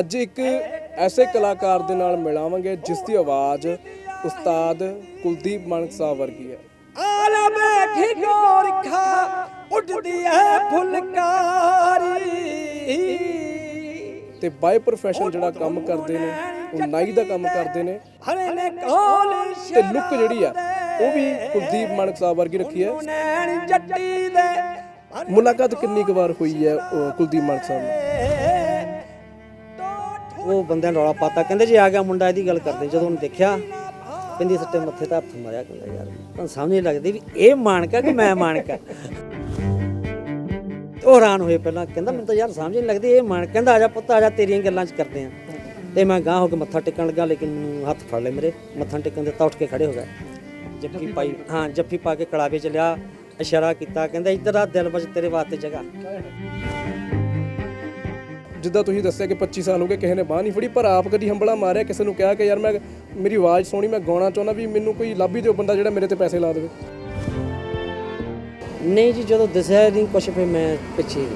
ਅੱਜ ਇੱਕ ਐਸੇ ਕਲਾਕਾਰ ਦੇ ਨਾਲ ਮਿਲਾਵਾਂਗੇ ਜਿਸ ਦੀ ਆਵਾਜ਼ ਉਸਤਾਦ ਕੁਲਦੀਪ ਮਾਨਕ ਸਾਹਿਬ ਵਰਗੀ ਹੈ। ਆਲਾ ਬੈਠੀ ਗੋਰਖਾ ਉੱਡਦੀ ਐ ਫੁਲਕਾਰੀ। ਤੇ ਬਾਈ ਪ੍ਰੋਫੈਸ਼ਨ ਜਿਹੜਾ ਕੰਮ ਕਰਦੇ ਨੇ ਉਹ ਨਾਈ ਦਾ ਕੰਮ ਕਰਦੇ ਨੇ। ਹਰੇ ਨੇ ਕੋਲ ਤੇ ਲੁੱਕ ਜਿਹੜੀ ਆ ਉਹ ਵੀ ਕੁਲਦੀਪ ਮਾਨਕ ਸਾਹਿਬ ਵਰਗੀ ਰੱਖੀ ਹੈ। ਮੁਲਾਕਾਤ ਕਿੰਨੀ ਕੁ ਵਾਰ ਹੋਈ ਹੈ ਕੁਲਦੀਪ ਮਾਨਕ ਸਾਹਿਬ ਨਾਲ? ਉਹ ਬੰਦਿਆਂ ਨੇ ਰੌਲਾ ਪਾਤਾ। ਕਹਿੰਦੇ ਜੀ ਆ ਗਿਆ ਮੁੰਡਾ ਇਹਦੀ ਗੱਲ ਕਰਦੇ। ਜਦੋਂ ਉਹਨੇ ਦੇਖਿਆ ਕਹਿੰਦੀ ਸੱਟੇ ਮੱਥੇ ਤਾਂ ਹੱਥ ਮਾਰਿਆ ਕਹਿੰਦਾ ਯਾਰ। ਤਾਂ ਸਮਝ ਨਹੀਂ ਲੱਗਦੀ ਵੀ ਇਹ ਮਾਨਕਾ ਕਿ ਮੈਂ ਮਾਨਕਾ ਉਹ ਹੈਰਾਨ ਹੋਏ ਪਹਿਲਾਂ। ਕਹਿੰਦਾ ਮੈਨੂੰ ਤਾਂ ਯਾਰ ਸਮਝ ਨਹੀਂ ਲੱਗਦੀ ਇਹ ਮਾਨ ਕਹਿੰਦਾ ਆ ਜਾ ਪੁੱਤ ਆ ਜਾ ਤੇਰੀਆਂ ਗੱਲਾਂ 'ਚ ਕਰਦੇ ਆ। ਤੇ ਮੈਂ ਗਾਂ ਹੋ ਕੇ ਮੱਥਾ ਟੇਕਣ ਲੱਗਾ ਲੇਕਿਨ ਮੈਨੂੰ ਹੱਥ ਫੜ ਲਏ ਮੇਰੇ। ਮੱਥਾ ਟੇਕਣ ਦੇ ਤਾਂ ਉੱਠ ਕੇ ਖੜੇ ਹੋ ਗਏ। ਜੱਫੀ ਪਾਈ ਹਾਂ ਜੱਫੀ ਪਾ ਕੇ ਕੜਾਵੇ ਚ ਲਿਆ ਇਸ਼ਾਰਾ ਕੀਤਾ। ਕਹਿੰਦਾ ਇੱਧਰ ਆ ਦਿਲ ਵਿੱਚ ਤੇਰੇ ਵਾਸਤੇ ਜਗ੍ਹਾ। ਜਿੱਦਾਂ ਤੁਸੀਂ ਦੱਸਿਆ ਕਿ 25 ਸਾਲ ਹੋ ਗਏ ਕਿਸੇ ਨੇ ਬਾਹ ਨਹੀਂ ਫੜੀ ਪਰ ਆਪ ਕਦੀ ਹੰਬਲਾ ਮਾਰਿਆ ਕਿਸੇ ਨੂੰ ਕਿਹਾ ਕਿ ਯਾਰ ਮੈਂ ਮੇਰੀ ਆਵਾਜ਼ ਸੋਹਣੀ ਮੈਂ ਗਾਉਣਾ ਚਾਹੁੰਦਾ ਵੀ ਮੈਨੂੰ ਕੋਈ ਲੱਭ ਹੀ ਦਿਓ ਬੰਦਾ ਜਿਹੜਾ ਮੇਰੇ ਤੇ ਪੈਸੇ ਲਾ ਦੇਵੇ। ਨਹੀਂ ਜੀ ਜਦੋਂ ਦਿਸਿਆ ਨਹੀਂ ਕੁਛ ਫਿਰ ਮੈਂ ਪਿੱਛੇ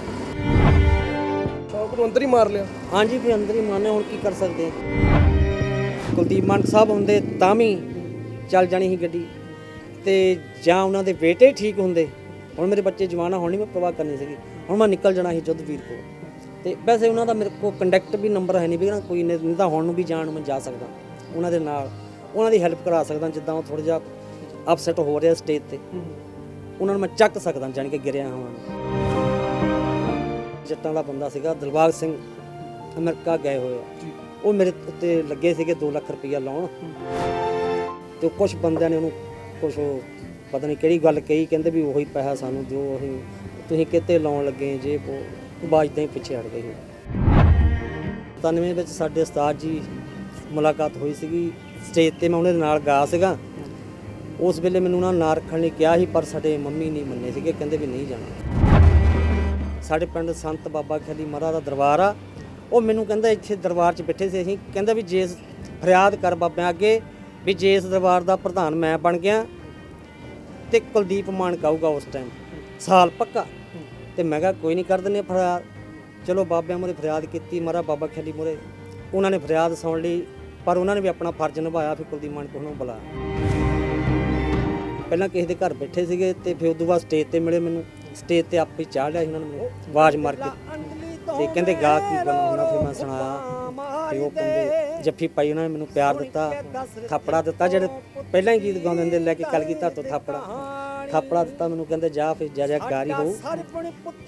ਸ਼ੌਕ ਨੂੰ ਅੰਦਰ ਹੀ ਮਾਰ ਲਿਆ? ਹਾਂਜੀ ਵੀ ਅੰਦਰ ਹੀ ਮਾਨੇ ਹੁਣ ਕੀ ਕਰ ਸਕਦੇ ਹਾਂ। ਕੁਲਦੀਪ ਮਾਨਕ ਸਾਹਿਬ ਹੁੰਦੇ ਤਾਂ ਵੀ ਚੱਲ ਜਾਣੀ ਸੀ ਗੱਡੀ ਤੇ ਜਾਂ ਉਹਨਾਂ ਦੇ ਬੇਟੇ ਠੀਕ ਹੁੰਦੇ। ਹੁਣ ਮੇਰੇ ਬੱਚੇ ਜਵਾਨ ਹੁਣ ਮੈਂ ਪ੍ਰਵਾਹ ਕਰਨੀ ਸੀਗੀ। ਹੁਣ ਮੈਂ ਨਿਕਲ ਜਾਣਾ ਸੀ ਜੁੱਧ ਵੀਰ ਕੋਲ। ਤੇ ਵੈਸੇ ਉਹਨਾਂ ਦਾ ਮੇਰੇ ਕੋਲ ਕੰਡਕਟ ਵੀ ਨੰਬਰ ਹੈ ਨਹੀਂ ਵੀ ਨਾ ਕੋਈ ਨਹੀਂ ਤਾਂ ਹੁਣ ਨੂੰ ਵੀ ਜਾਣ ਨੂੰ ਮੈਂ ਜਾ ਸਕਦਾ ਉਹਨਾਂ ਦੇ ਨਾਲ ਉਹਨਾਂ ਦੀ ਹੈਲਪ ਕਰਾ ਸਕਦਾ ਜਿੱਦਾਂ ਉਹ ਥੋੜਾ ਜਿਹਾ ਅਪਸੈਟ ਹੋ ਰਿਹਾ ਸਟੇਜ ਤੇ। ਉਹਨਾਂ ਨੂੰ ਮੈਂ ਚੱਕ ਸਕਦਾ ਜਾਣੀ ਕਿ ਗਿਰਿਆ ਹੋਵਾਂ ਜੱਟਾਂ ਦਾ ਬੰਦਾ ਸੀਗਾ ਦਿਲਬਾਗ ਸਿੰਘ ਅਮਰੀਕਾ ਗਏ ਹੋਏ ਆ। ਉਹ ਮੇਰੇ ਉੱਤੇ ਲੱਗੇ ਸੀਗੇ 2 ਲੱਖ ਰੁਪਈਆ ਲਾਉਣ। ਤੇ ਕੁਝ ਬੰਦਿਆਂ ਨੇ ਉਹਨੂੰ ਕੁਝ ਪਤਾ ਨਹੀਂ ਕਿਹੜੀ ਗੱਲ ਕਹੀ ਕਹਿੰਦੇ ਵੀ ਉਹੀ ਪੈਸਾ ਸਾਨੂੰ ਦਿਓ ਅਸੀਂ ਤੁਸੀਂ ਕਿਤੇ ਲਾਉਣ ਲੱਗੇ ਜੇ ਉਹ ਬਾਜ ਤਾਂ ਹੀ ਪਿੱਛੇ ਹਟ ਗਈ 97 ਵਿੱਚ ਸਾਡੇ ਉਸਤਾਦ ਜੀ ਮੁਲਾਕਾਤ ਹੋਈ ਸੀਗੀ। ਸਟੇਜ ਤੇ ਮੈਂ ਉਹਨਾਂ ਦੇ ਨਾਲ ਗਾ ਸੀਗਾ। ਉਸ ਵੇਲੇ ਮੈਨੂੰ ਉਹਨਾਂ ਨਾਂ ਰੱਖਣ ਲਈ ਕਿਹਾ ਸੀ, ਪਰ ਸਾਡੇ ਮੰਮੀ ਨਹੀਂ ਮੰਨੇ ਸੀਗੇ, ਕਹਿੰਦੇ ਵੀ ਨਹੀਂ ਜਾਣਾ। ਸਾਡੇ ਪਿੰਡ ਸੰਤ ਬਾਬਾ ਖਲੀ ਮਹਾਰਾਜ ਦਾ ਦਰਬਾਰ ਆ। ਉਹ ਮੈਨੂੰ ਕਹਿੰਦਾ ਇੱਥੇ ਦਰਬਾਰ 'ਚ ਬੈਠੇ ਸੀ ਅਸੀਂ। ਕਹਿੰਦਾ ਵੀ ਜੇ ਫਰਿਆਦ ਕਰ ਬਾਬਿਆਂ ਅੱਗੇ ਵੀ ਜੇ ਇਸ ਦਰਬਾਰ ਦਾ ਪ੍ਰਧਾਨ ਮੈਂ ਬਣ ਗਿਆ ਤੇ ਕੁਲਦੀਪ ਮਾਨ ਕਹੂਗਾ ਉਸ ਟਾਈਮ ਸਾਲ ਪੱਕਾ। ਤੇ ਮੈਂ ਕਿਹਾ ਕੋਈ ਨਹੀਂ ਕਰ ਦਿੰਦੇ ਹਾਂ ਫਰਿਆਦ। ਚਲੋ ਬਾਬਿਆਂ ਮੂਹਰੇ ਫਰਿਆਦ ਕੀਤੀ ਮਹਾਰਾ ਬਾਬਾ ਖਿਆਲੀ ਮੂਹਰੇ। ਉਹਨਾਂ ਨੇ ਫਰਿਆਦ ਸੁਣ ਲਈ, ਪਰ ਉਹਨਾਂ ਨੇ ਵੀ ਆਪਣਾ ਫਰਜ਼ ਨਿਭਾਇਆ ਫਿਰ ਕੁਲਦੀਪ ਮਾਨ ਨੂੰ ਬੁਲਾਇਆ ਪਹਿਲਾਂ ਕਿਸੇ ਦੇ ਘਰ ਬੈਠੇ ਸੀਗੇ ਤੇ ਫਿਰ ਉਦੋਂ ਬਾਅਦ ਸਟੇਜ ਤੇ ਮਿਲੇ ਮੈਨੂੰ। ਸਟੇਜ ਤੇ ਆਪੇ ਚਾਹ ਲਿਆ ਸੀ ਉਹਨਾਂ ਨੇ ਆਵਾਜ਼ ਮਾਰ ਕੇ। ਤੇ ਕਹਿੰਦੇ ਗਾ ਕੀ ਬਣਾਉਣਾ, ਫਿਰ ਮੈਂ ਸੁਣਾਇਆ। ਤੇ ਉਹ ਕਹਿੰਦੇ, ਜੱਫੀ ਪਾਈ ਉਹਨਾਂ ਨੇ ਮੈਨੂੰ, ਪਿਆਰ ਦਿੱਤਾ, ਥਾਪੜਾ ਦਿੱਤਾ, ਜਿਹੜੇ ਪਹਿਲਾਂ ਹੀ ਗੀਤ ਗਾਉਂਦੇ ਹੁੰਦੇ, ਲੈ ਕੇ ਕਲ ਧਰ ਤੋਂ ਥਾਪੜਾ। ਥਾਪੜਾ ਦਿੱਤਾ ਮੈਨੂੰ ਕਹਿੰਦੇ ਜਾ ਫਿਰ ਜਾ ਜਾ ਗਾਰੀ ਹੋਊ।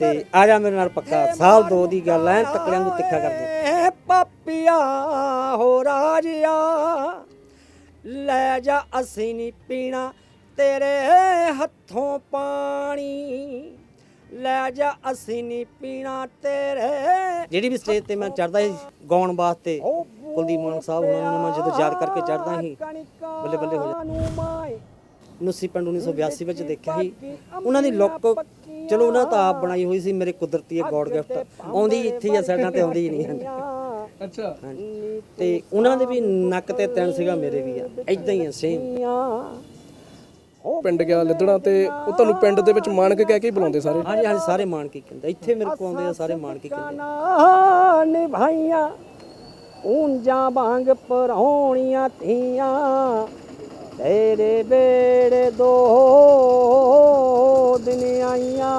ਤੇ ਆ ਜਾ ਮੇਰੇ ਨਾਲ ਪੱਕਾ। ਸਾਲ ਦੋ ਦੀ ਗੱਲ ਐ ਤਕੜਿਆਂ ਨੂੰ ਤਿੱਖਾ ਕਰ ਦੇ। ਪਾਪੀਆ ਹੋ ਰਾਜਿਆ ਲੈ ਜਾ ਅਸੀਂ ਨਹੀਂ ਪੀਣਾ ਤੇਰੇ ਹੱਥੋਂ ਪਾਣੀ। ਲੈ ਜਾ ਅਸੀਂ ਨਹੀਂ ਪੀਣਾ ਤੇਰੇ ਜਿਹੜੀ ਵੀ ਸਟੇਜ ਤੇ ਮੈਂ ਚੜਦਾ ਸੀ ਗਾਉਣ ਵਾਸਤੇ ਕੁਲਦੀਪ ਮਾਨਕ ਸਾਹਿਬ ਉਹਨਾਂ ਨੂੰ ਮੈਂ ਜਦੋਂ ਯਾਦ ਕਰਕੇ ਚੜਦਾ ਸੀ ਬੱਲੇ ਬੱਲੇ ਹੋ ਜਾ ਨੁੱਸੀ ਪਿੰਡ 1982 ਵਿੱਚ ਦੇਖਿਆ ਸੀ। ਉਹਨਾਂ ਦੀ ਲੁੱਕ ਚਲੋ ਉਹਨਾਂ ਤਾਂ ਆਪ ਬਣਾਈ ਹੋਈ ਸੀ ਮੇਰੇ ਕੁਦਰਤੀ ਗੋਡ ਗਿਫਟ। ਆਉਂਦੀ ਇੱਥੇ ਹੀ ਆ ਸਾਈਡਾਂ ਤੇ ਆਉਂਦੀ ਹੀ ਨਹੀਂ ਹਨ ਅੱਛਾ। ਤੇ ਉਹਨਾਂ ਦੇ ਵੀ ਨੱਕ ਤੇ ਤਿੰਨ ਸੀਗਾ ਮੇਰੇ ਵੀ ਆ। ਇਦਾਂ ਹੀ ਆ ਸੇਮ ਪਿੰਡ ਗਿਆ ਲਿੱਦਣਾ ਤੇ ਉਹ ਤੁਹਾਨੂੰ ਪਿੰਡ ਦੇ ਵਿੱਚ ਮਾਨਕ ਕਹਿ ਕੇ ਹੀ ਬੁਲਾਉਂਦੇ ਸਾਰੇ। ਹਾਂਜੀ ਹਾਂਜੀ ਸਾਰੇ ਮਾਣ ਕੀ ਕਹਿੰਦੇ ਇੱਥੇ ਮੇਰੇ ਕੋਲ ਆਉਂਦੇ ਆ ਸਾਰੇ ਮਾਣ ਕੀ ਕਹਿੰਦੇ ਨਾ ਨਿਭਾਈਆਂ ਉਂਜਾਂ ਵਾਂਗ ਪਰੌਣੀਆਂ ਧੀਆਂ। ਤੇਰੇ ਬੇੜੇ ਦੋ ਦਿਨ ਆਈਆਂ।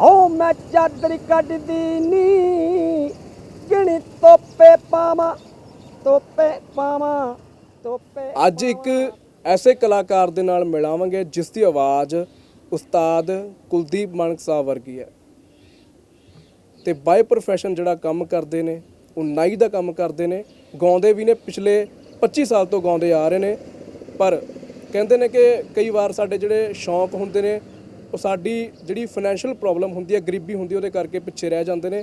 ਓ ਮੈਂ ਚਾਦਰ ਕੱਢਦੀ ਨੀ, ਗਿਣੀ ਤੋਪੇ ਪਾਵਾਂ ਤੋਪੇ ਪਾਵਾਂ, ਤੋਪੇ ਅੱਜ ਇੱਕ ਐਸੇ ਕਲਾਕਾਰ ਦੇ ਨਾਲ ਮਿਲਾਵਾਂਗੇ, ਜਿਸ ਦੀ ਆਵਾਜ਼ ਉਸਤਾਦ ਕੁਲਦੀਪ ਮਾਨਕ ਸਾਹਿਬ ਵਰਗੀ ਹੈ। ਤੇ ਬਾਈ ਪ੍ਰੋਫੈਸ਼ਨ ਜਿਹੜਾ ਕੰਮ ਕਰਦੇ ਨੇ, ਉਹ ਨਾਈ ਦਾ ਕੰਮ ਕਰਦੇ ਨੇ, ਗਾਉਂਦੇ ਵੀ ਨੇ ਪਿਛਲੇ 25 ਸਾਲ ਤੋਂ ਗਾਉਂਦੇ ਆ ਰਹੇ ਨੇ, ਪਰ ਕਹਿੰਦੇ ਨੇ ਕਿ ਕਈ ਵਾਰ ਸਾਡੇ ਜਿਹੜੇ ਸ਼ੌਂਕ ਹੁੰਦੇ ਨੇ, ਉਹ ਸਾਡੀ ਜਿਹੜੀ ਫਾਈਨੈਂਸ਼ੀਅਲ ਪ੍ਰੋਬਲਮ ਹੁੰਦੀ ਹੈ ਗਰੀਬੀ ਹੁੰਦੀ ਉਹਦੇ ਕਰਕੇ ਪਿੱਛੇ ਰਹਿ ਜਾਂਦੇ ਨੇ।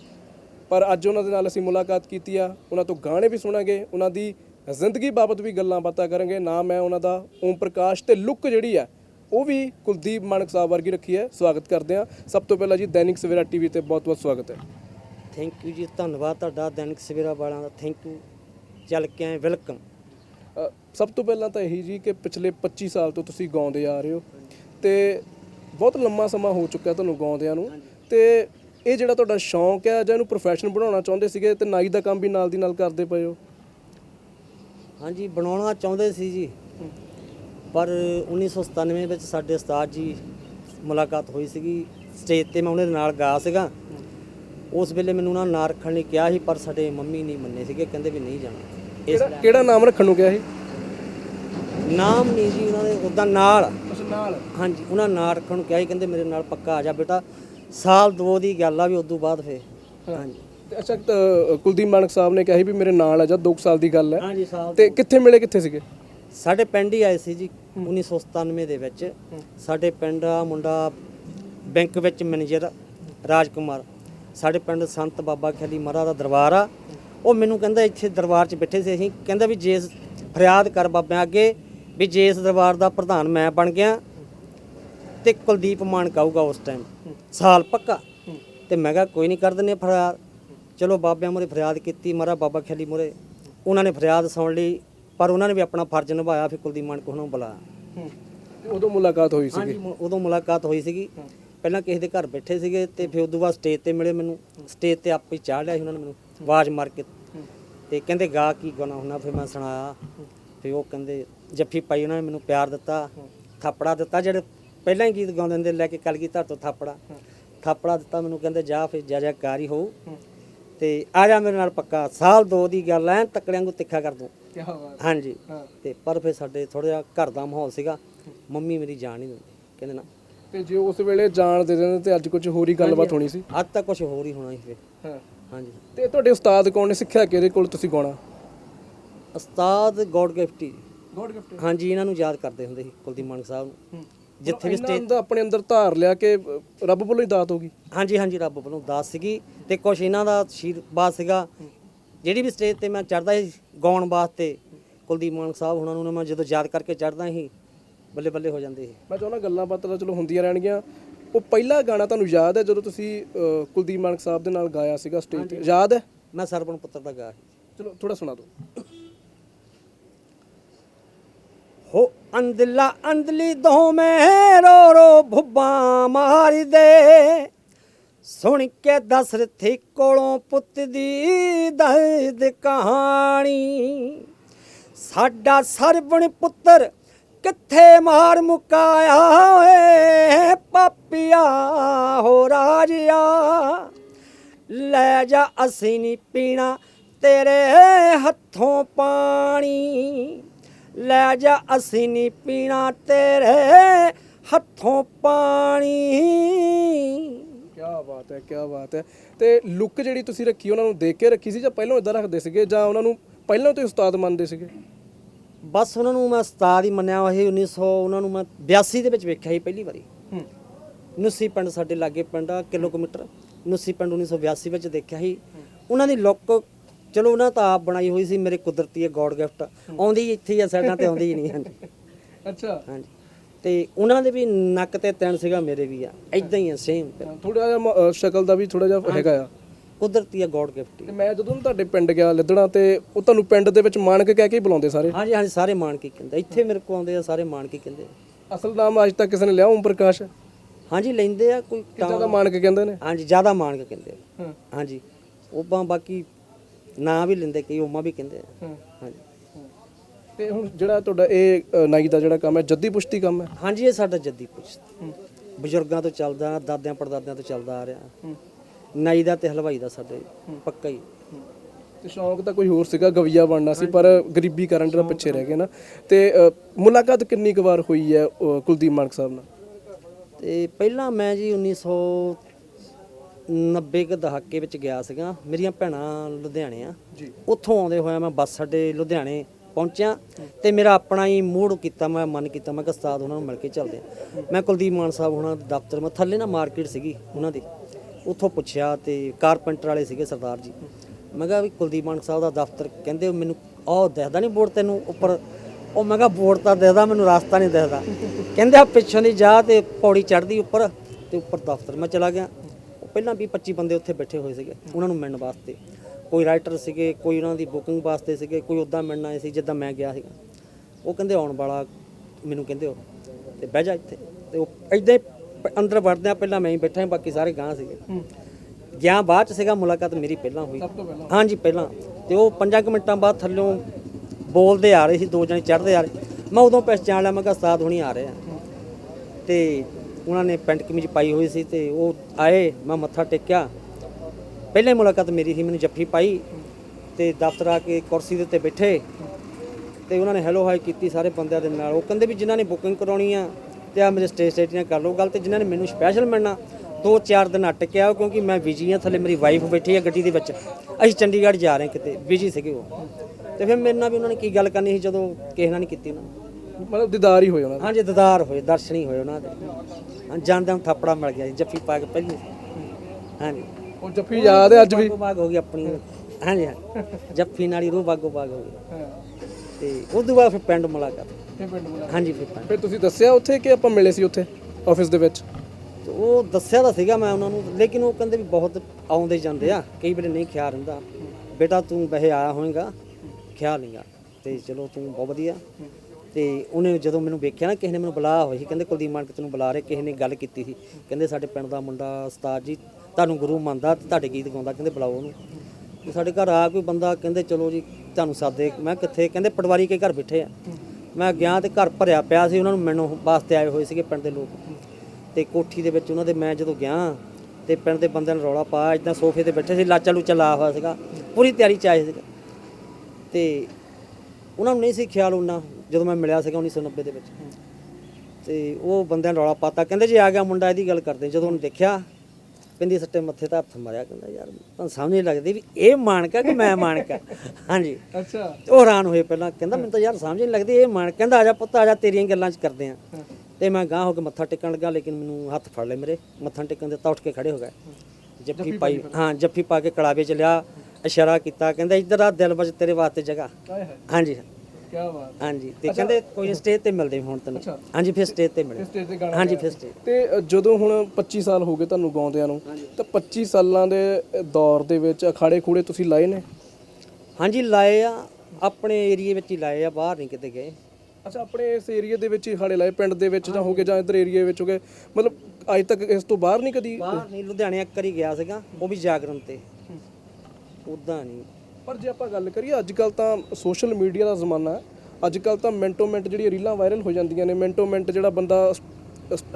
ਪਰ ਅੱਜ ਉਹਨਾਂ ਦੇ ਨਾਲ ਅਸੀਂ ਮੁਲਾਕਾਤ ਕੀਤੀ ਆ, ਉਹਨਾਂ ਤੋਂ ਗਾਣੇ ਵੀ ਸੁਣਾਂਗੇ, ਉਹਨਾਂ ਦੀ ਜ਼ਿੰਦਗੀ ਬਾਬਤ ਵੀ ਗੱਲਾਂ ਬਾਤਾਂ ਕਰਾਂਗੇ। ਨਾਮ ਹੈ ਉਹਨਾਂ ਦਾ ਓਮ ਪ੍ਰਕਾਸ਼ ਤੇ ਲੁੱਕ ਜਿਹੜੀ ਹੈ ਉਹ ਵੀ ਕੁਲਦੀਪ ਮਾਨਕ ਸਾਹਿਬ ਵਰਗੀ ਰੱਖੀ ਹੈ ਸਵਾਗਤ ਕਰਦੇ ਹਾਂ ਸਭ ਤੋਂ ਪਹਿਲਾਂ ਜੀ ਦੈਨਿਕ ਸਵੇਰਾ ਟੀਵੀ ਤੇ ਬਹੁਤ ਬਹੁਤ ਸਵਾਗਤ ਹੈ। ਥੈਂਕ ਯੂ ਜੀ, ਧੰਨਵਾਦ ਤੁਹਾਡਾ ਦੈਨਿਕ ਸਵੇਰਾ ਵਾਲਿਆਂ ਦਾ। ਥੈਂਕ ਯੂ ਚੱਲ ਕੇ ਆਏ ਵੈਲਕਮ ਸਭ ਤੋਂ ਪਹਿਲਾਂ ਤਾਂ ਇਹੀ ਜੀ ਕਿ ਪਿਛਲੇ 25 ਸਾਲ ਤੋਂ ਤੁਸੀਂ ਗਾਉਂਦੇ ਆ ਰਹੇ ਹੋ ਤੇ ਬਹੁਤ ਲੰਮਾ ਸਮਾਂ ਹੋ ਚੁੱਕਾ ਤੁਹਾਨੂੰ ਗਾਉਂਦਿਆਂ ਨੂੰ ਤੇ ਇਹ ਜਿਹੜਾ ਤੁਹਾਡਾ ਸ਼ੌਂਕ ਹੈ, ਜਾਂ ਇਹਨੂੰ ਪ੍ਰੋਫੈਸ਼ਨ ਬਣਾਉਣਾ ਚਾਹੁੰਦੇ ਸੀਗੇ ਤੇ ਨਾਈ ਦਾ ਕੰਮ ਵੀ ਨਾਲ ਦੀ ਨਾਲ ਕਰਦੇ ਪਏ ਹੋ? ਹਾਂਜੀ, ਬਣਾਉਣਾ ਚਾਹੁੰਦੇ ਸੀ ਜੀ। ਪਰ 1997 ਵਿੱਚ ਸਾਡੇ ਉਸਤਾਦ ਜੀ ਮੁਲਾਕਾਤ ਹੋਈ ਸੀਗੀ। ਸਟੇਜ ਤੇ ਮੈਂ ਉਹਨਾਂ ਦੇ ਨਾਲ ਗਾ ਸੀਗਾ। ਉਸ ਵੇਲੇ ਮੈਨੂੰ ਉਹਨਾਂ ਨਾ ਰੱਖਣ ਲਈ ਕਿਹਾ ਸੀ, ਪਰ ਸਾਡੇ ਮੰਮੀ ਨਹੀਂ ਮੰਨੇ ਸੀਗੇ, ਕਹਿੰਦੇ ਵੀ ਨਹੀਂ ਜਾਣਾ। ਇਸ ਕਿਹੜਾ ਕਿਹੜਾ ਨਾਮ ਰੱਖਣ ਨੂੰ ਗਿਆ ਸੀ? ਨਾਮ ਨਹੀਂ ਜੀ ਉਹਨਾਂ ਦੇ ਉਦਾਂ ਨਾਲ। ਉਸ ਨਾਲ। ਹਾਂਜੀ ਉਹਨਾਂ ਨਾਂ ਰੱਖਣ ਨੂੰ ਕਿਹਾ ਸੀ ਕਹਿੰਦੇ ਮੇਰੇ ਨਾਲ ਪੱਕਾ ਆ ਜਾ ਬੇਟਾ। ਸਾਲ ਦੋ ਦੀ ਗੱਲ ਆ ਵੀ ਉਦੋਂ ਬਾਅਦ ਫੇ ਹਾਂਜੀ। ਤੇ ਅੱਛਾ ਕੁਲਦੀਪ ਮਾਨਕ ਸਾਹਿਬ ਨੇ ਕਿਹਾ ਸੀ ਵੀ ਮੇਰੇ ਨਾਲ ਆ ਜਾ 2 ਸਾਲ ਦੀ ਗੱਲ ਹੈ। ਹਾਂਜੀ ਸਾਲ ਤੇ ਕਿੱਥੇ ਮਿਲੇ ਕਿੱਥੇ ਸੀਗੇ? ਸਾਡੇ ਪਿੰਡ ਹੀ ਆਏ ਸੀ ਜੀ 1997 ਦੇ ਵਿੱਚ। ਸਾਡੇ ਪਿੰਡ ਆ ਮੁੰਡਾ ਬੈਂਕ ਵਿੱਚ ਮੈਨੇਜਰ ਰਾਜਕੁਮਾਰ। ਸਾਡੇ ਪਿੰਡ ਸੰਤ ਬਾਬਾ ਖਿਆਲੀ ਮਹਾਰਾਜ ਦਾ ਦਰਬਾਰ ਆ। ਉਹ ਮੈਨੂੰ ਕਹਿੰਦਾ ਇੱਥੇ ਦਰਬਾਰ 'ਚ ਬੈਠੇ ਸੀ ਅਸੀਂ। ਕਹਿੰਦਾ ਵੀ ਜੇ ਫਰਿਆਦ ਕਰ ਬਾਬਿਆਂ ਅੱਗੇ ਵੀ ਜੇ ਇਸ ਦਰਬਾਰ ਦਾ ਪ੍ਰਧਾਨ ਮੈਂ ਬਣ ਗਿਆ ਤੇ ਕੁਲਦੀਪ ਮਾਨਕ ਆਊਗਾ ਉਸ ਟਾਈਮ ਸਾਲ ਪੱਕਾ। ਤੇ ਮੈਂ ਕਿਹਾ ਕੋਈ ਨਹੀਂ ਕਰ ਦਿੰਦੇ ਫਰਿਆਦ। ਚਲੋ ਬਾਬਿਆਂ ਮੂਹਰੇ ਫਰਿਆਦ ਕੀਤੀ ਮਹਾਰਾਜ ਬਾਬਾ ਖਿਆਲੀ ਮੂਹਰੇ। ਉਹਨਾਂ ਨੇ ਫਰਿਆਦ ਸੁਣ ਲਈ ਪਰ ਉਹਨਾਂ ਨੇ ਵੀ ਆਪਣਾ ਫਰਜ਼ ਨਿਭਾਇਆ ਫਿਰ ਕੁਲਦੀਪ ਮਾਨਕ ਉਹਨਾਂ ਨੂੰ ਬੁਲਾਇਆ ਉਦੋਂ ਮੁਲਾਕਾਤ ਹੋਈ ਸੀ ਹਾਂਜੀ ਉਦੋਂ ਮੁਲਾਕਾਤ ਹੋਈ ਸੀਗੀ। ਪਹਿਲਾਂ ਕਿਸੇ ਦੇ ਘਰ ਬੈਠੇ ਸੀਗੇ ਤੇ ਫਿਰ ਉਦੋਂ ਬਾਅਦ ਸਟੇਜ ਤੇ ਮਿਲੇ ਮੈਨੂੰ। ਸਟੇਜ ਤੇ ਆਪੇ ਹੀ ਚਾੜ ਲਿਆ ਸੀ ਉਹਨਾਂ ਨੇ ਮੈਨੂੰ ਆਵਾਜ਼ ਮਾਰ ਕੇ। ਤੇ ਕਹਿੰਦੇ ਗਾ ਕੀ ਗਾਣਾ ਹੁੰਦਾ ਫਿਰ ਮੈਂ ਸੁਣਾਇਆ। ਫਿਰ ਉਹ ਕਹਿੰਦੇ ਜੱਫੀ ਪਾਈ ਉਹਨਾਂ ਨੇ ਮੈਨੂੰ ਪਿਆਰ ਦਿੱਤਾ ਥਾਪੜਾ ਦਿੱਤਾ ਜਿਹੜੇ ਪਹਿਲਾਂ ਹੀ ਗੀਤ ਗਾਉਂਦੇ ਹੁੰਦੇ ਲੈ ਕੇ ਕਲਗੀਧਰ ਤੋਂ ਥਾਪੜਾ। ਥਾਪੜਾ ਦਿੱਤਾ ਮੈਨੂੰ ਕਹਿੰਦੇ ਜਾ ਫਿਰ ਜਾ ਜਾ ਕਾਰ ਹੀ ਤੇ ਆ ਜਾ ਮੇਰੇ ਨਾਲ ਪੱਕਾ ਸਾਲ ਦੋ ਦੀ ਗੱਲ ਐ ਤੱਕੜਿਆਂ ਨੂੰ ਤਿੱਖਾ ਕਰ ਦੂੰ। ਕੀ ਬਾਤ ਹਾਂਜੀ। ਤੇ ਪਰ ਫਿਰ ਸਾਡੇ ਥੋੜਾ ਜਿਹਾ ਘਰ ਦਾ ਮਾਹੌਲ ਸੀਗਾ ਮੰਮੀ ਮੇਰੀ ਜਾਣ ਨਹੀਂ ਦਿੰਦੀ। ਕਹਿੰਦੇ ਨਾ ਤੇ ਜੇ ਉਸ ਵੇਲੇ ਜਾਣ ਦੇ ਦਿੰਦੇ ਤੇ ਅੱਜ ਕੁਝ ਹੋਰ ਹੀ ਗੱਲਬਾਤ ਹੋਣੀ ਸੀ? ਅੱਜ ਤੱਕ ਕੁਝ ਹੋਰ ਹੀ ਹੋਣਾ ਸੀ ਫਿਰ। ਹਾਂ। ਹਾਂਜੀ। ਤੇ ਤੁਹਾਡੇ ਉਸਤਾਦ ਕੌਣ ਨੇ? ਸਿੱਖਿਆ ਕਿਹਦੇ ਕੋਲ ਤੁਸੀਂ ਗਾਉਣਾ? ਉਸਤਾਦ ਗੋਡ ਗਿਫਟੀ ਗੋਡ ਗਿਫਟ। ਹਾਂਜੀ ਇਹਨਾਂ ਨੂੰ ਯਾਦ ਕਰਦੇ ਹੁੰਦੇ ਸੀ ਕੁਲਦੀਪ ਮਾਨਕ ਸਾਹਿਬ ਨੂੰ। ਜਿੱਥੇ ਵੀ ਅੰਦਰ ਆਪਣੇ ਅੰਦਰ ਧਾਰ ਲਿਆ ਕਿ ਰੱਬ ਵੱਲੋਂ ਹੀ ਦਾਤ ਹੋ ਗਈ? ਹਾਂਜੀ ਹਾਂਜੀ ਰੱਬ ਵੱਲੋਂ ਦਾਸ ਸੀਗੀ ਤੇ ਕੁਝ ਇਹਨਾਂ ਦਾ ਆਸ਼ੀਰਵਾਦ ਸੀਗਾ। ਜਿਹੜੀ ਵੀ ਸਟੇਜ ਤੇ ਮੈਂ ਚੜਦਾ ਸੀ ਗਾਉਣ ਵਾਸਤੇ ਕੁਲਦੀਪ ਮਾਨਕ ਸਾਹਿਬ ਉਹਨਾਂ ਨਾ ਮੈਂ ਜਦੋਂ ਯਾਦ ਕਰਕੇ ਚੜਦਾ ਸੀ ਬੱਲੇ ਬੱਲੇ ਹੋ ਜਾਂਦੇ ਸੀ ਮੈਂ ਚਾਹੁੰਦਾ ਗੱਲਾਂ ਬਾਤਾਂ ਤਾਂ ਚਲੋ ਹੁੰਦੀਆਂ ਰਹਿਣਗੀਆਂ। ਉਹ ਪਹਿਲਾ ਗਾਣਾ ਤੁਹਾਨੂੰ ਯਾਦ ਹੈ ਜਦੋਂ ਤੁਸੀਂ ਅ, ਕੁਲਦੀਪ ਮਾਨਕ ਸਾਹਿਬ ਦੇ ਨਾਲ ਗਾਇਆ ਸੀਗਾ ਸਟੇਜ ਤੇ? ਯਾਦ ਹੈ? ਮੈਂ ਸਰਵਣ ਪੁੱਤਰ ਦਾ ਗਾ ਸੀ। ਚਲੋ ਥੋੜਾ ਸੁਣਾ ਦਿਓ। ਹੋ ਅੰਦਲਾ ਅੰਦਲੀ ਦੋਵੇਂ ਰੋ ਰੋ ਭੁੱਬਾਂ ਮਾਰਦੇ। ਸੁਣ ਕੇ ਦਸਰਥੀ ਕੋਲੋਂ ਪੁੱਤ ਦੀ ਦਰਦ ਕਹਾਣੀ। ਸਾਡਾ ਸਰਵਣ ਪੁੱਤਰ ਕਿੱਥੇ ਮਾਰ ਮੁਕਾਇਆ ਓਏ ਪਾਪੀਆ ਹੋ ਰਾਜਿਆ। ਲੈ ਜਾ ਅਸੀਂ ਨਹੀਂ ਪੀਣਾ ਤੇਰੇ ਹੱਥੋਂ ਪਾਣੀ। ਲੈ ਜਾ ਅਸੀਂ ਨਹੀਂ ਪੀਣਾ ਤੇਰੇ ਹੱਥੋਂ ਪਾਣੀ। ਕਿਆ ਬਾਤ ਹੈ, ਕਿਆ ਬਾਤ ਹੈ। ਤੇ ਲੁੱਕ ਜਿਹੜੀ ਤੁਸੀਂ ਰੱਖੀ, ਉਹਨਾਂ ਨੂੰ ਦੇਖ ਕੇ ਰੱਖੀ ਸੀ ਜਾਂ ਪਹਿਲਾਂ ਇਦਾਂ ਰੱਖਦੇ ਸੀਗੇ ਜਾਂ ਉਹਨਾਂ ਨੂੰ ਪਹਿਲਾਂ ਤੋਂ ਹੀ ਉਸਤਾਦ ਮੰਨਦੇ ਸੀਗੇ? ਬਸ ਉਹਨਾਂ ਨੂੰ ਮੈਂ ਉਸਤਾਦ ਹੀ ਮੰਨਿਆ ਸੀ 1900 ਉਹਨਾਂ ਨੂੰ ਮੈਂ 82 ਦੇ ਵਿੱਚ ਵੇਖਿਆ ਸੀ ਪਹਿਲੀ ਵਾਰੀ। ਹੂੰ। ਨੁੱਸੀ ਪਿੰਡ ਸਾਡੇ ਲਾਗੇ ਪਿੰਡ ਆ ਕਿਲੋਮੀਟਰ। ਨੁੱਸੀ ਪਿੰਡ 1982 ਵਿੱਚ ਦੇਖਿਆ ਸੀ। ਉਹਨਾਂ ਦੀ ਲੁੱਕ ਚਲੋ ਉਹਨਾਂ ਤਾਂ ਆਪ ਬਣਾਈ ਹੋਈ ਸੀ ਮੇਰੇ ਕੁਦਰਤੀ ਹੈ ਗੋਡ ਗਿਫਟ। ਆਉਂਦੀ ਇੱਥੇ ਆ ਸਾਈਡਾਂ ਤੇ ਆਉਂਦੀ ਹੀ ਨਹੀਂ ਹਾਂਜੀ। ਅੱਛਾ। ਹਾਂਜੀ। ਤੇ ਉਹਨਾਂ ਦੇ ਵੀ ਨੱਕ ਤੇ ਤਿੰਨ ਸੀਗਾ ਮੇਰੇ ਵੀ ਆ। ਇਦਾਂ ਹੀ ਆ ਸੇਮ ਥੋੜਾ ਜਿਹਾ ਸ਼ਕਲ ਦਾ ਵੀ ਥੋੜਾ ਜਿਹਾ ਹੈਗਾ ਆ। ਕੁਦਰਤੀ ਹੈ ਗੋਡ ਗਿਫਟ ਤੇ ਮੈਂ ਜਦੋਂ ਤੁਹਾਡੇ ਪਿੰਡ ਗਿਆ ਲੱਦਣਾ ਤੇ ਉਹ ਤੁਹਾਨੂੰ ਪਿੰਡ ਦੇ ਵਿੱਚ ਮਾਨਕ ਕਹਿ ਕੇ ਹੀ ਬੁਲਾਉਂਦੇ ਸਾਰੇ? ਹਾਂਜੀ ਹਾਂਜੀ ਸਾਰੇ ਮਾਣ ਕੇ ਕਹਿੰਦੇ ਇੱਥੇ ਮੇਰੇ ਕੋਲ ਆਉਂਦੇ ਆ ਸਾਰੇ ਮਾਣ ਕੇ ਕਹਿੰਦੇ ਅਸਲ ਨਾਮ ਅੱਜ ਤੱਕ ਕਿਸੇ ਨੇ ਲਿਆ ਓਮ ਪ੍ਰਕਾਸ਼? ਹਾਂਜੀ ਲੈਂਦੇ ਆ ਕੋਈ ਕਿੱਦਾਂ ਦਾ ਮਾਨਕ ਕਹਿੰਦੇ ਨੇ? ਹਾਂਜੀ ਜ਼ਿਆਦਾ ਮਾਣ ਕੇ ਕਹਿੰਦੇ ਆ। ਹਾਂਜੀ ਉਹ ਬਾਕੀ ਨਾਂ ਵੀ ਲੈਂਦੇ ਕਈ ਉਮਾ ਵੀ ਕਹਿੰਦੇ ਆ। ਹਾਂਜੀ। ਤੇ ਹੁਣ ਜਿਹੜਾ ਤੁਹਾਡਾ ਇਹ ਨਾਈ ਦਾ ਜਿਹੜਾ ਕੰਮ ਹੈ ਜੱਦੀ ਪੁਸ਼ਤੀ ਕੰਮ ਹੈ? ਹਾਂਜੀ ਇਹ ਸਾਡਾ ਜੱਦੀ ਪੁੱਛ ਬਜ਼ੁਰਗਾਂ ਤੋਂ ਚੱਲਦਾ ਦਾਦਿਆਂ ਪੜਦਾਦਿਆਂ ਤੋਂ ਚੱਲਦਾ ਆ ਰਿਹਾ। ਨਾਈ ਦਾ ਤੇ ਹਲਵਾਈ ਦਾ ਸਾਡੇ ਪੱਕਾ ਹੀ। ਤੇ ਸ਼ੌਂਕ ਤਾਂ ਕੋਈ ਹੋਰ ਸੀਗਾ ਗਵਈਆ ਬਣਨਾ ਸੀ ਪਰ ਗਰੀਬੀ ਕਾਰਨ ਜਿਹੜਾ ਪਿੱਛੇ ਰਹਿ ਗਏ ਨਾ। ਤੇ ਅ, ਮੁਲਾਕਾਤ ਕਿੰਨੀ ਕੁ ਵਾਰ ਹੋਈ ਹੈ ਅ, ਕੁਲਦੀਪ ਮਾਨਕ ਸਾਹਿਬ ਨਾਲ? ਤੇ ਪਹਿਲਾਂ ਮੈਂ ਜੀ 1990 ਕੇ ਦਹਾਕੇ ਵਿੱਚ ਗਿਆ ਸੀਗਾ ਮੇਰੀਆਂ ਭੈਣਾਂ ਲੁਧਿਆਣੇ ਆ ਜੀ। ਉੱਥੋਂ ਆਉਂਦੇ ਹੋਇਆ ਮੈਂ ਬੱਸ ਅੱਡੇ ਲੁਧਿਆਣੇ ਪਹੁੰਚਿਆ ਤੇ ਮੇਰਾ ਆਪਣਾ ਹੀ ਮੂਡ ਕੀਤਾ ਮੈਂ ਮਨ ਕੀਤਾ ਮੈਂ ਕਿ ਉਸਤਾਦ ਉਹਨਾਂ ਨੂੰ ਮਿਲ ਕੇ ਚੱਲਦੇ ਆ ਮੈਂ ਕੁਲਦੀਪ ਮਾਨ ਸਾਹਿਬ ਉਹਨਾਂ ਦੇ ਦਫ਼ਤਰ ਮੈਂ ਥੱਲੇ ਨਾ ਮਾਰਕੀਟ ਸੀਗੀ ਉਹਨਾਂ ਦੀ। ਉੱਥੋਂ ਪੁੱਛਿਆ ਤੇ ਕਾਰਪੈਂਟਰ ਵਾਲੇ ਸੀਗੇ ਸਰਦਾਰ ਜੀ। ਮੈਂ ਕਿਹਾ ਵੀ ਕੁਲਦੀਪ ਮਾਨ ਸਾਹਿਬ ਦਾ ਦਫ਼ਤਰ, ਕਹਿੰਦੇ ਮੈਨੂੰ ਉਹ ਦਿਖਦਾ ਨਹੀਂ ਬੋਰਡ ਤੈਨੂੰ ਉੱਪਰ? ਉਹ ਮੈਂ ਕਿਹਾ ਬੋਰਡ ਤਾਂ ਦਿਖਦਾ, ਮੈਨੂੰ ਰਸਤਾ ਨਹੀਂ ਦਿਖਦਾ। ਕਹਿੰਦੇ ਆ ਪਿੱਛੋਂ ਦੀ ਜਾ ਤੇ ਪੌੜੀ ਚੜ੍ਹਦੀ ਉੱਪਰ ਤੇ ਉੱਪਰ ਦਫ਼ਤਰ। ਮੈਂ ਚਲਾ ਗਿਆ। ਪਹਿਲਾਂ ਵੀ 25 ਬੰਦੇ ਉੱਥੇ ਬੈਠੇ ਹੋਏ ਸੀਗੇ, ਉਹਨਾਂ ਨੂੰ ਮਿਲਣ ਵਾਸਤੇ। ਕੋਈ ਰਾਈਟਰ ਸੀਗੇ, ਕੋਈ ਉਹਨਾਂ ਦੀ ਬੁਕਿੰਗ ਵਾਸਤੇ ਸੀਗੇ, ਕੋਈ ਉੱਦਾਂ ਮਿਲਣ ਆਏ ਸੀ, ਜਿੱਦਾਂ ਮੈਂ ਗਿਆ ਸੀਗਾ। ਉਹ ਕਹਿੰਦੇ ਆਉਣ ਵਾਲਾ, ਮੈਨੂੰ ਕਹਿੰਦੇ ਉਹ, ਤੇ ਬਹਿ ਜਾ ਇੱਥੇ। ਤੇ ਉਹ ਇਦਾਂ ਹੀ ਅੰਦਰ ਵੜਦਿਆਂ ਪਹਿਲਾਂ ਮੈਂ ਹੀ ਬੈਠਾ ਸੀ ਬਾਕੀ ਸਾਰੇ ਗਾਂ ਸੀਗੇ। ਗਿਆ ਬਾਅਦ ਚ ਸੀਗਾ ਮੁਲਾਕਾਤ ਮੇਰੀ ਪਹਿਲਾਂ ਹੋਈ। ਹਾਂਜੀ ਪਹਿਲਾਂ। ਤੇ ਉਹ 5 ਮਿੰਟਾਂ ਬਾਅਦ ਥੱਲਿਓਂ ਬੋਲਦੇ ਆ ਰਹੇ ਸੀ ਦੋ ਜਣੇ ਚੜ੍ਹਦੇ ਆ ਰਹੇ। ਮੈਂ ਉਦੋਂ ਪਹਿਚਾਣ ਲਿਆ ਮੈਂ ਕਿਹਾ ਉਸਤਾਦ ਹੁਣੀ ਆ ਰਹੇ ਆ। ਤੇ ਉਹਨਾਂ ਨੇ ਪੈਂਟ ਕਮੀਜ਼ ਪਾਈ ਹੋਈ ਸੀ ਤੇ ਉਹ ਆਏ ਮੈਂ ਮੱਥਾ ਟੇਕਿਆ। ਪਹਿਲੇ ਮੁਲਾਕਾਤ ਮੇਰੀ ਸੀ ਮੈਨੂੰ ਜੱਫੀ ਪਾਈ ਤੇ ਦਫ਼ਤਰ ਆ ਕੇ ਕੁਰਸੀ ਦੇ ਉੱਤੇ ਬੈਠੇ। ਤੇ ਉਹਨਾਂ ਨੇ ਹੈਲੋ ਹਾਈ ਕੀਤੀ ਸਾਰੇ ਬੰਦਿਆਂ ਦੇ ਨਾਲ। ਉਹ ਕਹਿੰਦੇ ਵੀ ਜਿਨ੍ਹਾਂ ਨੇ ਬੁਕਿੰਗ ਕਰਾਉਣੀ ਆ ਤੇ ਆ ਮੇਰੇ ਸਟੇਜ ਸਟੇਟੀਆਂ ਕਰ ਲਓ ਗੱਲ ਤੇ ਜਿਨ੍ਹਾਂ ਨੇ ਮੈਨੂੰ ਸਪੈਸ਼ਲ ਮਿਲਣਾ ਦੋ ਚਾਰ ਦਿਨ ਅਟਕਿਆ ਕਿਉਂਕਿ ਮੈਂ ਬਿਜ਼ੀ ਆ ਥੱਲੇ ਮੇਰੀ ਵਾਈਫ ਬੈਠੀ ਆ ਗੱਡੀ ਦੇ ਵਿੱਚ। ਅਸੀਂ ਚੰਡੀਗੜ੍ਹ ਜਾ ਰਹੇ ਕਿਤੇ ਬਿਜ਼ੀ ਸੀਗੇ ਉਹ। ਤੇ ਫਿਰ ਮੇਰੇ ਨਾਲ ਵੀ ਉਹਨਾਂ ਨੇ ਕੀ ਗੱਲ ਕਰਨੀ ਸੀ ਜਦੋਂ ਕਿਸੇ ਨਾਲ ਨਹੀਂ ਕੀਤੀ ਉਹਨਾਂ ਨੇ। ਮਤਲਬ ਦੀਦਾਰ ਹੀ ਹੋ ਜਾਣਾ ਹਾਂਜੀ ਦਦਾਰ ਹੋਏ ਦਰਸ਼ਨੀ ਹੋਏ ਉਹਨਾਂ ਦੇ। ਹਾਂ ਜਾਂਦਿਆਂ ਨੂੰ ਥੱਪੜਾ ਮਿਲ ਗਿਆ ਜੀ, ਜੱਫੀ ਪਾ ਕੇ ਪਹਿਲੀ। ਹਾਂਜੀ। ਉਹ ਜੱਫੀ ਯਾਦ ਹੈ ਅੱਜ ਵੀ? ਬਾਗੋ ਬਾਗ ਹੋ ਗਈ ਆਪਣੀ। ਹਾਂਜੀ ਹਾਂ ਜੱਫੀ ਨਾਲ ਹੀ ਰੂਹ ਬਾਗੋ ਬਾਗ ਹੋ ਗਈ। ਤੇ ਉਸ ਤੋਂ ਬਾਅਦ ਫਿਰ ਪਿੰਡ ਮੁਲਾਕਾਤ ਪਿੰਡ ਹਾਂਜੀ ਫਿਰ ਫਿਰ ਤੁਸੀਂ ਦੱਸਿਆ ਉੱਥੇ ਕਿ ਆਪਾਂ ਮਿਲੇ ਸੀ ਉੱਥੇ ਆਫਿਸ ਦੇ ਵਿੱਚ? ਤੇ ਉਹ ਦੱਸਿਆ ਤਾਂ ਸੀਗਾ ਮੈਂ ਉਹਨਾਂ ਨੂੰ ਲੇਕਿਨ ਉਹ ਕਹਿੰਦੇ ਵੀ ਬਹੁਤ ਆਉਂਦੇ ਜਾਂਦੇ ਆ ਕਈ ਵੇਲੇ ਨਹੀਂ ਖਿਆਲ ਰਹਿੰਦਾ। ਬੇਟਾ ਤੂੰ ਵੈਸੇ ਆਇਆ ਹੋਏਗਾ ਖਿਆਲ ਨਹੀਂਗਾ ਤੇ ਚਲੋ ਤੂੰ ਬਹੁਤ ਵਧੀਆ। ਤੇ ਉਹਨੇ ਜਦੋਂ ਮੈਨੂੰ ਵੇਖਿਆ ਨਾ ਕਿਸੇ ਨੇ ਮੈਨੂੰ ਬੁਲਾਇਆ ਹੋਇਆ ਸੀ ਕਹਿੰਦੇ ਕੁਲਦੀਪ ਮਾਨਕ ਤੈਨੂੰ ਬੁਲਾ ਰਹੇ ਕਿਸੇ ਨੇ ਗੱਲ ਕੀਤੀ ਸੀ। ਕਹਿੰਦੇ ਸਾਡੇ ਪਿੰਡ ਦਾ ਮੁੰਡਾ ਉਸਤਾਦ ਜੀ ਤੁਹਾਨੂੰ ਗੁਰੂ ਮੰਨਦਾ ਤੇ ਤੁਹਾਡੇ ਗੀਤ ਗਾਉਂਦਾ ਕਹਿੰਦੇ ਬੁਲਾਓ ਉਹਨੂੰ। ਤੇ ਸਾਡੇ ਘਰ ਆ ਕੋਈ ਬੰਦਾ ਕਹਿੰਦੇ ਚਲੋ ਜੀ ਤੁਹਾਨੂੰ ਸਾਦੇ ਮੈਂ ਕਿੱਥੇ ਕਹਿੰਦੇ ਪਟਵਾਰੀ ਕੇ ਘਰ ਬੈਠੇ ਆ। ਮੈਂ ਗਿਆ ਤੇ ਘਰ ਭਰਿਆ ਪਿਆ ਸੀ, ਉਹਨਾਂ ਨੂੰ ਮੈਨੂੰ ਵਾਸਤੇ ਆਏ ਹੋਏ ਸੀਗੇ ਪਿੰਡ ਦੇ ਲੋਕ। ਤੇ ਕੋਠੀ ਦੇ ਵਿੱਚ ਉਹਨਾਂ ਦੇ ਮੈਂ ਜਦੋਂ ਗਿਆ ਤੇ ਪਿੰਡ ਦੇ ਬੰਦਿਆਂ ਨੇ ਰੌਲਾ ਪਾਇਆ ਇਦਾਂ ਸੋਫੇ ਤੇ ਬੈਠੇ ਸੀ, ਲਾਚਾ ਲੂਚਾ ਲਾ ਹੋਇਆ ਸੀਗਾ, ਪੂਰੀ ਤਿਆਰੀ ਚ ਆਏ ਸੀਗਾ। ਤੇ ਉਹਨਾਂ ਨੂੰ ਨਹੀਂ ਸੀ ਖਿਆਲ ਉਹਨਾਂ, ਜਦੋਂ ਮੈਂ ਮਿਲਿਆ ਸੀਗਾ 1990 ਦੇ ਵਿੱਚ। ਤੇ ਉਹ ਬੰਦਿਆਂ ਨੇ ਰੌਲਾ ਪਾਤਾ, ਕਹਿੰਦੇ ਜੀ ਆ ਗਿਆ ਮੁੰਡਾ, ਇਹਦੀ ਗੱਲ ਕਰਦੇ ਜਦੋਂ ਉਹਨੂੰ ਦੇਖਿਆ ਪਿੰਦੀ ਸੱਟੇ ਮੱਥੇ ਤੇ ਹੱਥ ਮਾਰਿਆ ਕਹਿੰਦਾ ਯਾਰ ਤੁਹਾਨੂੰ ਸਮਝ ਨਹੀਂ ਲੱਗਦੀ ਵੀ ਇਹ ਮਾਨਕਾ ਕਿ ਮੈਂ ਮਾਨਕਾ ਹਾਂਜੀ। ਅੱਛਾ। ਉਹ ਹੈਰਾਨ ਹੋਏ ਪਹਿਲਾਂ ਕਹਿੰਦਾ ਮੈਨੂੰ ਤਾਂ ਯਾਰ ਸਮਝ ਨਹੀਂ ਲੱਗਦੀ ਇਹ ਮਾਨ ਕਹਿੰਦਾ ਆ ਜਾ ਪੁੱਤ ਆ ਜਾ ਤੇਰੀਆਂ ਗੱਲਾਂ 'ਚ ਕਰਦੇ ਆ। ਤੇ ਮੈਂ ਗਾਂ ਹੋ ਕੇ ਮੱਥਾ ਟੇਕਣ ਲੱਗਾ ਲੇਕਿਨ ਮੈਨੂੰ ਹੱਥ ਫੜ ਲਏ ਮੇਰੇ। ਮੱਥਾ ਟੇਕਣ ਦੇ ਤਾਂ ਉੱਠ ਕੇ ਖੜੇ ਹੋ ਗਏ। ਜੱਫੀ ਪਾਈ। ਹਾਂ ਜੱਫੀ ਪਾ ਕੇ ਕੜਾਵੇ ਚ ਲਿਆ ਇਸ਼ਾਰਾ ਕੀਤਾ। ਕਹਿੰਦਾ ਇੱਧਰ ਆ ਦਿਲ ਵਿੱਚ ਤੇਰੇ ਵਾਸਤੇ ਜਗ੍ਹਾ। ਹਾਂਜੀ। ਕੀ ਬਾਤ ਹਾਂਜੀ ਤੇ ਕਹਿੰਦੇ ਕੋਈ ਸਟੇਜ ਤੇ ਮਿਲਦੇ ਹੁਣ ਤੈਨੂੰ। ਹਾਂਜੀ ਫਿਰ ਸਟੇਜ ਤੇ ਮਿਲੇ। ਸਟੇਜ ਤੇ ਗਾਣਾ ਹਾਂਜੀ ਫਿਰ ਸਟੇਜ ਤੇ ਅ, ਜਦੋਂ ਹੁਣ 25 ਸਾਲ ਹੋ ਗਏ ਤੁਹਾਨੂੰ ਗਾਉਂਦਿਆਂ ਨੂੰ ਤਾਂ 25 ਸਾਲਾਂ ਦੇ ਦੌਰ ਦੇ ਵਿੱਚ ਅਖਾੜੇ ਖੂੜੇ ਤੁਸੀਂ ਲਾਏ ਨੇ? ਹਾਂਜੀ ਲਾਏ ਆ। ਆਪਣੇ ਏਰੀਏ ਵਿੱਚ ਹੀ ਲਾਏ ਆ ਬਾਹਰ ਨਹੀਂ ਕਿਤੇ ਗਏ। ਅੱਛਾ ਆਪਣੇ ਇਸ ਏਰੀਆ ਦੇ ਵਿੱਚ ਹੀ ਅਖਾੜੇ ਲਾਏ ਪਿੰਡ ਦੇ ਵਿੱਚ ਜਾਂ ਹੋ ਗਏ ਜਾਂ ਇਧਰ ਏਰੀਆ ਵਿੱਚ ਹੋ ਗਏ। ਮਤਲਬ ਅੱਜ ਤੱਕ ਇਸ ਤੋਂ ਬਾਹਰ ਨਹੀਂ ਕਦੀ? ਬਾਹਰ ਨਹੀਂ ਲੁਧਿਆਣੇ ਇੱਕ ਵਾਰੀ ਗਿਆ ਸੀਗਾ ਉਹ ਵੀ ਜਾਗਰਣ ਤੇ। ਉਦਾਂ ਨਹੀਂ। ਪਰ ਜੇ ਆਪਾਂ ਗੱਲ ਕਰੀਏ ਅੱਜ ਕੱਲ ਤਾਂ ਸੋਸ਼ਲ ਮੀਡੀਆ ਦਾ ਜ਼ਮਾਨਾ ਹੈ। ਅੱਜ ਕੱਲ ਤਾਂ ਮਿੰਟੋ ਮਿੰਟ ਜਿਹੜੀ ਰੀਲਾਂ ਵਾਇਰਲ ਹੋ ਜਾਂਦੀਆਂ ਨੇ ਮਿੰਟੋ ਮਿੰਟ ਜਿਹੜਾ ਬੰਦਾ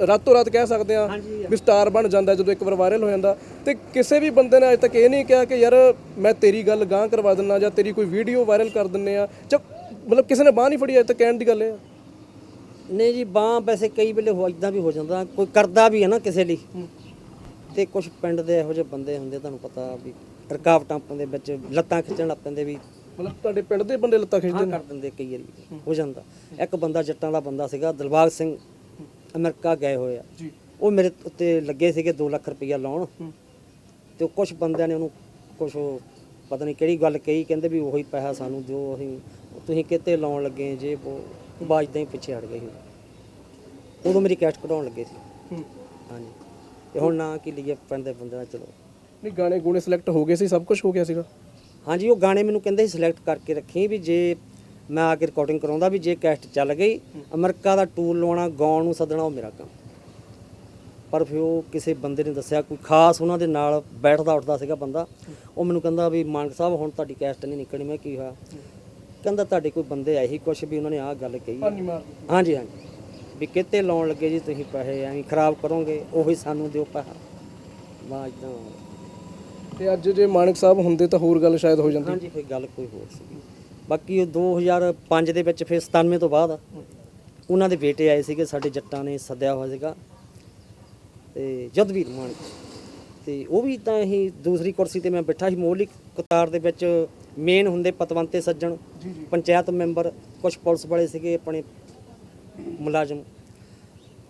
ਰਾਤੋਂ ਰਾਤ ਕਹਿ ਸਕਦੇ ਆ ਵੀ ਸਟਾਰ ਬਣ ਜਾਂਦਾ ਜਦੋਂ ਇੱਕ ਵਾਰ ਵਾਇਰਲ ਹੋ ਜਾਂਦਾ। ਤੇ ਕਿਸੇ ਵੀ ਬੰਦੇ ਨੇ ਅਜੇ ਤੱਕ ਇਹ ਨਹੀਂ ਕਿਹਾ ਕਿ ਯਾਰ ਮੈਂ ਤੇਰੀ ਗੱਲ ਗਾਂ ਕਰਵਾ ਦਿੰਨਾ ਜਾਂ ਤੇਰੀ ਕੋਈ ਵੀਡੀਓ ਵਾਇਰਲ ਕਰ ਦਿੰਨੇ ਆ। ਜਾਂ ਮਤਲਬ ਕਿਸੇ ਨੇ ਬਾਹ ਨਹੀਂ ਫੜੀ ਅਜੇ ਤੱਕ ਕਹਿਣ ਦੀ ਗੱਲ ਇਹ ਨਹੀਂ ਜੀ ਬਾਹ ਵੈਸੇ ਕਈ ਵੇਲੇ ਹੋ ਇਦਾਂ ਵੀ ਹੋ ਜਾਂਦਾ। ਕੋਈ ਕਰਦਾ ਵੀ ਹੈ ਨਾ ਕਿਸੇ ਲਈ। ਤੇ ਕੁਝ ਪਿੰਡ ਦੇ ਇਹੋ ਜਿਹੇ ਬੰਦੇ ਹੁੰਦੇ ਤੁਹਾਨੂੰ ਪਤਾ ਵੀ ਰਕਾਵਟਾਂ ਪਾਉਂਦੇ ਵਿੱਚ ਲੱਤਾਂ ਖਿੱਚਣ ਲੱਗ ਪੈਂਦੇ ਵੀ। ਮਤਲਬ ਤੁਹਾਡੇ ਪਿੰਡ ਦੇ ਬੰਦੇ ਲੱਤਾਂ ਖਿੱਚਦੇ ਨੇ? ਕਰ ਦਿੰਦੇ ਕਈ ਵਾਰੀ। ਹੋ ਜਾਂਦਾ। ਇੱਕ ਬੰਦਾ ਜੱਟਾਂ ਦਾ ਬੰਦਾ ਸੀਗਾ ਦਿਲਬਾਗ ਸਿੰਘ ਅਮਰੀਕਾ ਗਏ ਹੋਏ ਆ। ਜੀ। ਉਹ ਮੇਰੇ ਉੱਤੇ ਲੱਗੇ ਸੀਗੇ 2 ਲੱਖ ਰੁਪਈਆ ਲਾਉਣ। ਤੇ ਕੁਝ ਬੰਦਿਆਂ ਨੇ ਉਹਨੂੰ ਕੁਝ ਪਤਾ ਨਹੀਂ ਕਿਹੜੀ ਗੱਲ ਕਹੀ ਕਹਿੰਦੇ ਵੀ ਉਹੀ ਪੈਸਾ ਸਾਨੂੰ ਦਿਓ ਅਸੀਂ ਤੁਸੀਂ ਕਿਤੇ ਲਾਉਣ ਲੱਗੇ ਜੇ ਉਹ ਬਾਜਦਾਂ ਹੀ ਪਿੱਛੇ ਹਟ ਗਏ ਸੀ। ਉਦੋਂ ਮੇਰੀ ਕੈਸਟ ਕਢਾਉਣ ਲੱਗੇ ਸੀ। ਹੂੰ। ਹਾਂਜੀ। ਤੇ ਹੁਣ ਨਾ ਕੀ ਲਈਏ ਪਿੰਡ ਦੇ ਬੰਦੇ ਨਾਲ ਚਲੋ। ਨਹੀਂ ਗਾਣੇ ਗੂਣੇ ਸਿਲੈਕਟ ਹੋ ਗਏ ਸੀ ਸਭ ਕੁਝ ਹੋ ਗਿਆ ਸੀਗਾ। ਹਾਂਜੀ ਉਹ ਗਾਣੇ ਮੈਨੂੰ ਕਹਿੰਦੇ ਸੀ ਸਿਲੈਕਟ ਕਰਕੇ ਰੱਖੀ ਵੀ ਜੇ ਮੈਂ ਆ ਕੇ ਰਿਕਾਰਡਿੰਗ ਕਰਾਉਂਦਾ ਵੀ ਜੇ ਕੈਸਟ ਚੱਲ ਗਈ ਅਮਰੀਕਾ ਦਾ ਟੂਰ ਲਵਾਉਣਾ ਗਾਉਣ ਨੂੰ ਸੱਦਣਾ ਉਹ ਮੇਰਾ ਕੰਮ। ਪਰ ਫਿਰ ਉਹ ਕਿਸੇ ਬੰਦੇ ਨੇ ਦੱਸਿਆ ਕੋਈ ਖਾਸ ਉਹਨਾਂ ਦੇ ਨਾਲ ਬੈਠਦਾ ਉੱਠਦਾ ਸੀਗਾ ਬੰਦਾ। ਉਹ ਮੈਨੂੰ ਕਹਿੰਦਾ ਵੀ ਮਾਨਕ ਸਾਹਿਬ ਹੁਣ ਤੁਹਾਡੀ ਕੈਸਟ ਨਹੀਂ ਨਿਕਲਣੀ ਮੈਂ ਕੀ ਹੋਇਆ ਕਹਿੰਦਾ ਤੁਹਾਡੇ ਕੋਈ ਬੰਦੇ ਆਏ ਸੀ ਕੁਛ ਵੀ ਉਹਨਾਂ ਨੇ ਆਹ ਗੱਲ ਕਹੀ ਹਾਂਜੀ ਹਾਂਜੀ। ਵੀ ਕਿਤੇ ਲਾਉਣ ਲੱਗੇ ਜੀ ਤੁਸੀਂ ਪੈਸੇ ਐਵੇਂ ਖਰਾਬ ਕਰੋਗੇ ਉਹੀ ਸਾਨੂੰ ਦਿਓ ਪੈਸਾ। ਵਾ ਇਦਾਂ। ਤੇ ਅੱਜ ਜੇ ਮਾਨਕ ਸਾਹਿਬ ਹੁੰਦੇ ਤਾਂ ਹੋਰ ਗੱਲ ਸ਼ਾਇਦ ਹੋ ਜਾਂਦੀ। ਹਾਂਜੀ ਫਿਰ ਗੱਲ ਕੋਈ ਹੋਰ ਸੀਗੀ। ਬਾਕੀ ਉਹ 2005 ਦੇ ਵਿੱਚ ਫਿਰ 97 ਤੋਂ ਬਾਅਦ ਉਹਨਾਂ ਦੇ ਬੇਟੇ ਆਏ ਸੀਗੇ ਸਾਡੇ ਜੱਟਾਂ ਨੇ ਸੱਦਿਆ ਹੋਇਆ ਸੀਗਾ। ਤੇ ਜਦਵੀਰ ਮਾਨ ਤੇ ਉਹ ਵੀ ਤਾਂ ਹੀ ਦੂਸਰੀ ਕੁਰਸੀ ਤੇ ਮੈਂ ਬੈਠਾ ਸੀ ਮੋਹਲੀ ਕਤਾਰ ਦੇ ਵਿੱਚ ਮੇਨ ਹੁੰਦੇ ਪਤਵੰਤੇ ਸੱਜਣ ਪੰਚਾਇਤ ਮੈਂਬਰ ਕੁਝ ਪੁਲਿਸ ਵਾਲੇ ਸੀਗੇ ਆਪਣੇ ਮੁਲਾਜ਼ਮ।